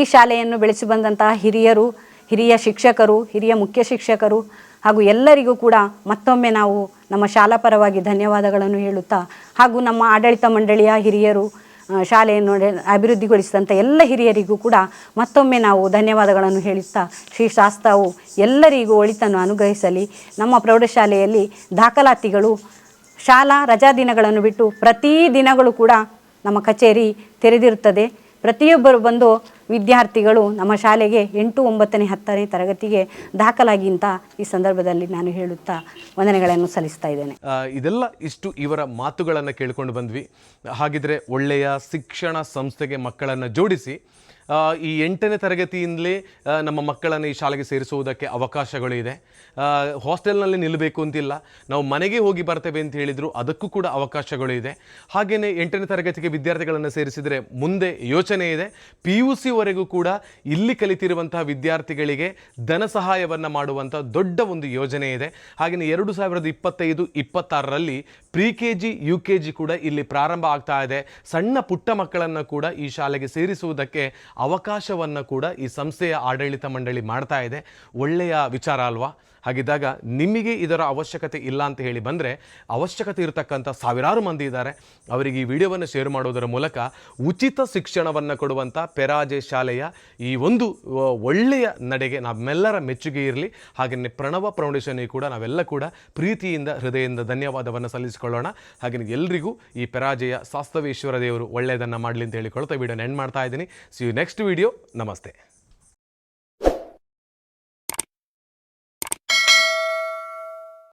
ಈ ಶಾಲೆಯನ್ನು ಬೆಳೆಸಿ ಬಂದಂತಹ ಹಿರಿಯರು, ಹಿರಿಯ ಶಿಕ್ಷಕರು, ಹಿರಿಯ ಮುಖ್ಯ ಶಿಕ್ಷಕರು ಹಾಗೂ ಎಲ್ಲರಿಗೂ ಕೂಡ ಮತ್ತೊಮ್ಮೆ ನಾವು ನಮ್ಮ ಶಾಲಾ ಪರವಾಗಿ ಧನ್ಯವಾದಗಳನ್ನು ಹೇಳುತ್ತಾ ಹಾಗೂ ನಮ್ಮ ಆಡಳಿತ ಮಂಡಳಿಯ ಹಿರಿಯರು ಶಾಲೆಯನ್ನು ಅಭಿವೃದ್ಧಿಗೊಳಿಸಿದಂಥ ಎಲ್ಲ ಹಿರಿಯರಿಗೂ ಕೂಡ ಮತ್ತೊಮ್ಮೆ ನಾವು ಧನ್ಯವಾದಗಳನ್ನು ಹೇಳುತ್ತಾ, ಶ್ರೀ ಶಾಸ್ತ್ರವು ಎಲ್ಲರಿಗೂ ಒಳಿತನ್ನು ಅನುಗ್ರಹಿಸಲಿ. ನಮ್ಮ ಪ್ರೌಢಶಾಲೆಯಲ್ಲಿ ದಾಖಲಾತಿಗಳು ಶಾಲಾ ರಜಾ ದಿನಗಳನ್ನು ಬಿಟ್ಟು ಪ್ರತಿ ದಿನಗಳು ಕೂಡ ನಮ್ಮ ಕಚೇರಿ ತೆರೆದಿರುತ್ತದೆ. ಪ್ರತಿಯೊಬ್ಬರು ಬಂದು ವಿದ್ಯಾರ್ಥಿಗಳು ನಮ್ಮ ಶಾಲೆಗೆ ಎಂಟು ಒಂಬತ್ತನೇ ಹತ್ತನೇ ತರಗತಿಗೆ ದಾಖಲಾಗಿ ಅಂತ ಈ ಸಂದರ್ಭದಲ್ಲಿ ನಾನು ಹೇಳುತ್ತಾ ವಂದನೆಗಳನ್ನು ಸಲ್ಲಿಸ್ತಾ ಇದ್ದೇನೆ. ಇದೆಲ್ಲ ಇಷ್ಟು ಇವರ ಮಾತುಗಳನ್ನು ಕೇಳಿಕೊಂಡು ಬಂದ್ವಿ. ಹಾಗಿದ್ರೆ ಒಳ್ಳೆಯ ಶಿಕ್ಷಣ ಸಂಸ್ಥೆಗೆ ಮಕ್ಕಳನ್ನು ಜೋಡಿಸಿ ಈ ಎಂಟನೇ ತರಗತಿಯಿಂದಲೇ ನಮ್ಮ ಮಕ್ಕಳನ್ನು ಈ ಶಾಲೆಗೆ ಸೇರಿಸುವುದಕ್ಕೆ ಅವಕಾಶಗಳು ಇದೆ ಹಾಸ್ಟೆಲ್ನಲ್ಲಿ ನಿಲ್ಲಬೇಕು ಅಂತಿಲ್ಲ. ನಾವು ಮನೆಗೆ ಹೋಗಿ ಬರ್ತೇವೆ ಅಂತ ಹೇಳಿದ್ರು ಅದಕ್ಕೂ ಕೂಡ ಅವಕಾಶಗಳು ಇದೆ ಹಾಗೆಯೇ ಎಂಟನೇ ತರಗತಿಗೆ ವಿದ್ಯಾರ್ಥಿಗಳನ್ನು ಸೇರಿಸಿದರೆ ಮುಂದೆ ಯೋಚನೆ ಇದೆ. ಪಿ ಯು ಸಿವರೆಗೂ ಕೂಡ ಇಲ್ಲಿ ಕಲಿತಿರುವಂತಹ ವಿದ್ಯಾರ್ಥಿಗಳಿಗೆ ಧನ ಸಹಾಯವನ್ನು ಮಾಡುವಂಥ ದೊಡ್ಡ ಒಂದು ಯೋಜನೆ ಇದೆ. ಹಾಗೆಯೇ ಎರಡು ಸಾವಿರದ ಇಪ್ಪತ್ತೈದು, ಇಪ್ಪತ್ತಾರರಲ್ಲಿ pre K G U K G ಕೂಡ ಇಲ್ಲಿ ಪ್ರಾರಂಭ ಆಗ್ತಾ ಇದೆ. ಸಣ್ಣ ಪುಟ್ಟ ಮಕ್ಕಳನ್ನು ಕೂಡ ಈ ಶಾಲೆಗೆ ಸೇರಿಸುವುದಕ್ಕೆ ಅವಕಾಶವನ್ನು ಕೂಡ ಈ ಸಂಸ್ಥೆಯ ಆಡಳಿತ ಮಂಡಳಿ ಮಾಡ್ತಾ ಇದೆ. ಒಳ್ಳೆಯ ವಿಚಾರ ಅಲ್ವಾ? ಹಾಗಿದ್ದಾಗ ನಿಮಗೆ ಇದರ ಅವಶ್ಯಕತೆ ಇಲ್ಲ ಅಂತ ಹೇಳಿ ಬಂದರೆ ಅವಶ್ಯಕತೆ ಇರತಕ್ಕಂಥ ಸಾವಿರಾರು ಮಂದಿ ಇದ್ದಾರೆ. ಅವರಿಗೆ ಈ ವಿಡಿಯೋವನ್ನು ಶೇರ್ ಮಾಡೋದರ ಮೂಲಕ ಉಚಿತ ಶಿಕ್ಷಣವನ್ನು ಕೊಡುವಂಥ ಪೆರಾಜೆ ಶಾಲೆಯ ಈ ಒಂದು ಒಳ್ಳೆಯ ನಡೆಗೆ ನಮ್ಮೆಲ್ಲರ ಮೆಚ್ಚುಗೆ ಇರಲಿ. ಹಾಗೆಯೇ ಪ್ರಣವ ಫೌಂಡೇಶನ್ಗೆ ಕೂಡ ನಾವೆಲ್ಲ ಕೂಡ ಪ್ರೀತಿಯಿಂದ, ಹೃದಯದಿಂದ ಧನ್ಯವಾದವನ್ನು ಸಲ್ಲಿಸಿಕೊಳ್ಳೋಣ. ಹಾಗೆಯೇ ಎಲ್ರಿಗೂ ಈ ಪೆರಾಜೆಯ ಸಾಸ್ತವೇಶ್ವರ ದೇವರು ಒಳ್ಳೆಯದನ್ನು ಮಾಡಲಿ ಅಂತ ಹೇಳಿಕೊಳ್ತಾ ವಿಡಿಯೋನ ಎಂಡ್ ಮಾಡ್ತಾ ಇದ್ದೀನಿ. ಸಿ ಯು ನೆಕ್ಸ್ಟ್ ವಿಡಿಯೋ ನಮಸ್ತೆ